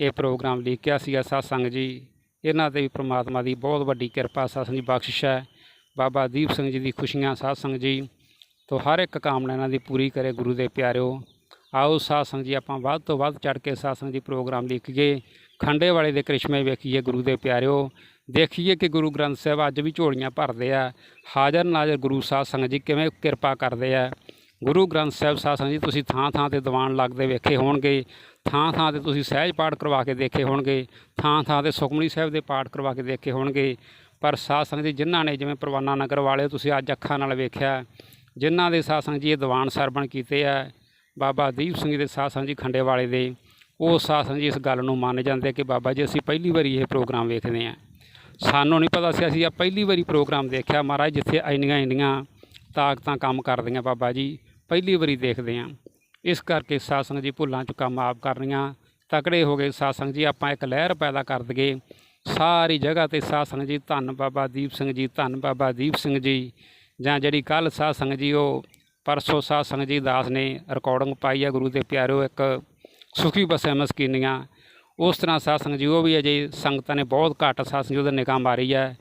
A: ਇਹ ਪ੍ਰੋਗਰਾਮ ਲਿਖਿਆ ਸੀਗਾ ਸਾਧ ਸੰਗਤ ਜੀ। ਇਹਨਾਂ ਤੇ ਵੀ ਪ੍ਰਮਾਤਮਾ ਦੀ ਬਹੁਤ ਵੱਡੀ ਕਿਰਪਾ ਸਾਧ ਸੰਗਤ ਜੀ, ਬਖਸ਼ਿਸ਼ ਹੈ। ਬਾਬਾ ਦੀਪ ਸਿੰਘ ਜੀ ਦੀ ਖੁਸ਼ੀਆਂ ਸਾਧ ਸੰਗਤ ਜੀ। ਤੋਂ ਹਰ ਇੱਕ ਕਾਮਨਾ ਇਹਨਾਂ ਦੀ ਪੂਰੀ ਕਰੇ ਗੁਰੂ ਦੇ ਪਿਆਰਿਓ। ਆਓ ਸਾਧ ਸੰਗਤ ਜੀ, ਆਪਾਂ ਵੱਧ ਤੋਂ ਵੱਧ ਚੜ ਕੇ ਸਾਧ ਸੰਗਤ ਜੀ ਪ੍ਰੋਗਰਾਮ ਲਿਖੀਏ ਖੰਡੇ ਵਾਲੇ ਦੇ ਕ੍ਰਿਸ਼ਮੇ ਵੇਖੀਏ ਗੁਰੂ ਦੇ ਪਿਆਰਿਓ। ਦੇਖੀਏ ਕਿ ਗੁਰੂ ਗ੍ਰੰਥ ਸਾਹਿਬ ਅੱਜ ਵੀ ਝੋਲੀਆਂ ਭਰਦੇ ਆ। ਹਾਜ਼ਰ ਨਾਜ਼ਰ ਗੁਰੂ ਸਾਧ ਸੰਗਤ ਜੀ ਕਿਵੇਂ ਕਿਰਪਾ ਕਰਦੇ ਆ। ਗੁਰੂ ਗ੍ਰੰਥ ਸਾਹਿਬ ਸਾਧ ਸੰਗਤ ਜੀ, ਤੁਸੀਂ ਥਾਂ ਥਾਂ ਤੇ ਦੀਵਾਨ ਲੱਗਦੇ ਵੇਖੇ ਹੋਣਗੇ। ਥਾਂ ਥਾਂ ਤੇ ਤੁਸੀਂ ਸਹਿਜ ਪਾਠ ਕਰਵਾ ਕੇ ਦੇਖੇ ਹੋਣਗੇ। ਥਾਂ ਥਾਂ ਤੇ ਸੁਖਮਨੀ ਸਾਹਿਬ ਦੇ ਪਾਠ ਕਰਵਾ ਕੇ ਦੇਖੇ ਹੋਣਗੇ। ਪਰ ਸਾਧ ਸੰਗਤ ਜੀ, ਜਿਨ੍ਹਾਂ ਨੇ ਜਿਵੇਂ ਪ੍ਰਵਾਨਾ ਨਗਰ ਵਾਲੇ ਤੁਸੀਂ ਅੱਜ ਅੱਖਾਂ ਨਾਲ ਵੇਖਿਆ, ਜਿਨ੍ਹਾਂ ਦੇ ਸਾਧ ਸੰਗਤ ਜੀ ਇਹ ਦੀਵਾਨ ਸਰਵਣ ਕੀਤੇ ਆ, ਬਾਬਾ ਦੀਪ ਸਿੰਘ ਦੇ ਸਾਧ ਸੰਗਤ ਜੀ ਖੰਡੇ ਵਾਲੇ ਦੇ, ਉਹ ਸਾਧ ਸੰਗਤ ਜੀ ਇਸ ਗੱਲ ਨੂੰ ਮੰਨ ਜਾਂਦੇ ਕਿ ਬਾਬਾ ਜੀ, ਅਸੀਂ ਪਹਿਲੀ ਵਾਰੀ ਇਹ ਪ੍ਰੋਗਰਾਮ ਵੇਖਦੇ ਹਾਂ ਸਾਨੂੰ ਨਹੀਂ ਪਤਾ ਸੀ ਅਸੀਂ ਆ ਪਹਿਲੀ ਵਾਰੀ ਪ੍ਰੋਗਰਾਮ ਦੇਖਿਆ। ਮਹਾਰਾਜ, ਜਿੱਥੇ ਇੰਨੀਆਂ ਇੰਨੀਆਂ ਤਾਕਤਾਂ ਕੰਮ ਕਰਦੀਆਂ ਬਾਬਾ ਜੀ ਪਹਿਲੀ ਵਾਰੀ ਦੇਖਦੇ ਹਾਂ ਇਸ ਕਰਕੇ ਸਾਧ ਜੀ ਭੁੱਲਾਂ ਚੁੱਕਾਂ ਮਾਫ ਕਰਨੀਆਂ। ਤਕੜੇ ਹੋ ਗਏ ਸਾਧ ਜੀ, ਆਪਾਂ ਇੱਕ ਲਹਿਰ ਪੈਦਾ ਕਰ ਦਈਏ। ਸਾਰੀ ਜਗ੍ਹਾ ਤੇ ਸਾਧ ਜੀ, ਧੰਨ ਬਾਬਾ ਦੀਪ ਸਿੰਘ ਜੀ, ਧੰਨ ਬਾਬਾ ਦੀਪ ਸਿੰਘ ਜੀ। ਜਾਂ ਜਿਹੜੀ ਕੱਲ ਸਾਧ ਸੰਗਤ ਜੀ, ਉਹ ਪਰਸੋਂ ਸਾਧ ਜੀ ਦਾਸ ਨੇ ਰਿਕਾਰਡਿੰਗ ਪਾਈ ਹੈ ਗੁਰੂ ਦੇ ਪਿਆਰਿਓ ਇੱਕ ਸੁਖੀ ਬਸੇ ਮਸਕੀਨੀਆਂ। ਉਸ ਤਰ੍ਹਾਂ ਸਾਧ ਜੀ, ਉਹ ਵੀ ਅਜੇ ਸੰਗਤਾਂ ਨੇ ਬਹੁਤ ਘੱਟ ਸਾਧ ਜੀ, ਉਹਦੇ ਨਿਗਾਹ ਮਾਰੀ ਹੈ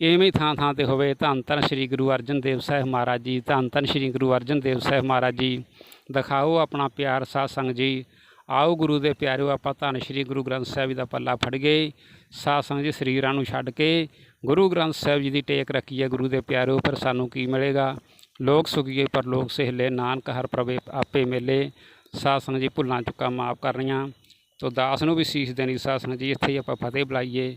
A: ਇਵੇਂ ਹੀ ਥਾਂ ਥਾਂ ਤੇ ਹੋਵੇ। ਧੰਨ ਧੰਨ ਸ੍ਰੀ ਗੁਰੂ ਅਰਜਨ ਦੇਵ ਸਾਹਿਬ ਮਹਾਰਾਜ ਜੀ, ਧੰਨ ਧੰਨ ਸ੍ਰੀ ਗੁਰੂ ਅਰਜਨ ਦੇਵ ਸਾਹਿਬ ਮਹਾਰਾਜ ਜੀ। ਦਿਖਾਓ ਆਪਣਾ ਪਿਆਰ ਸਾਧ ਸੰਗਤ ਜੀ। ਆਓ ਗੁਰੂ ਦੇ ਪਿਆਰਿਓ ਆਪਾਂ ਧੰਨ ਸ੍ਰੀ ਗੁਰੂ ਗ੍ਰੰਥ ਸਾਹਿਬ ਜੀ ਦਾ ਪੱਲਾ ਫੜ ਗਏ ਸਾਧ ਸੰਗਤ ਜੀ ਸਰੀਰਾਂ ਨੂੰ ਛੱਡ ਕੇ, ਗੁਰੂ ਗ੍ਰੰਥ ਸਾਹਿਬ ਜੀ ਦੀ ਟੇਕ ਰੱਖੀ ਹੈ ਗੁਰੂ ਦੇ ਪਿਆਰਿਓ ਫਿਰ ਸਾਨੂੰ ਕੀ ਮਿਲੇਗਾ? ਲੋਕ ਸੁਖੀਏ ਪਰ ਲੋਕ ਸਹਿਲੇ, ਨਾਨਕ ਹਰ ਪ੍ਰਵੇ, ਆਪੇ ਮੇਲੇ। ਸਾਧ ਸੰਗਤ ਜੀ ਭੁੱਲਾਂ ਚੁੱਕਾ ਮਾਫ ਕਰਨੀਆਂ। ਤੋ ਦਾਸ ਨੂੰ ਵੀ ਸੀਸ ਦੇਣੀ ਸਾਧ ਸੰਗਤ ਜੀ, ਇੱਥੇ ਹੀ ਆਪਾਂ ਫਤਿਹ ਬੁਲਾਈਏ।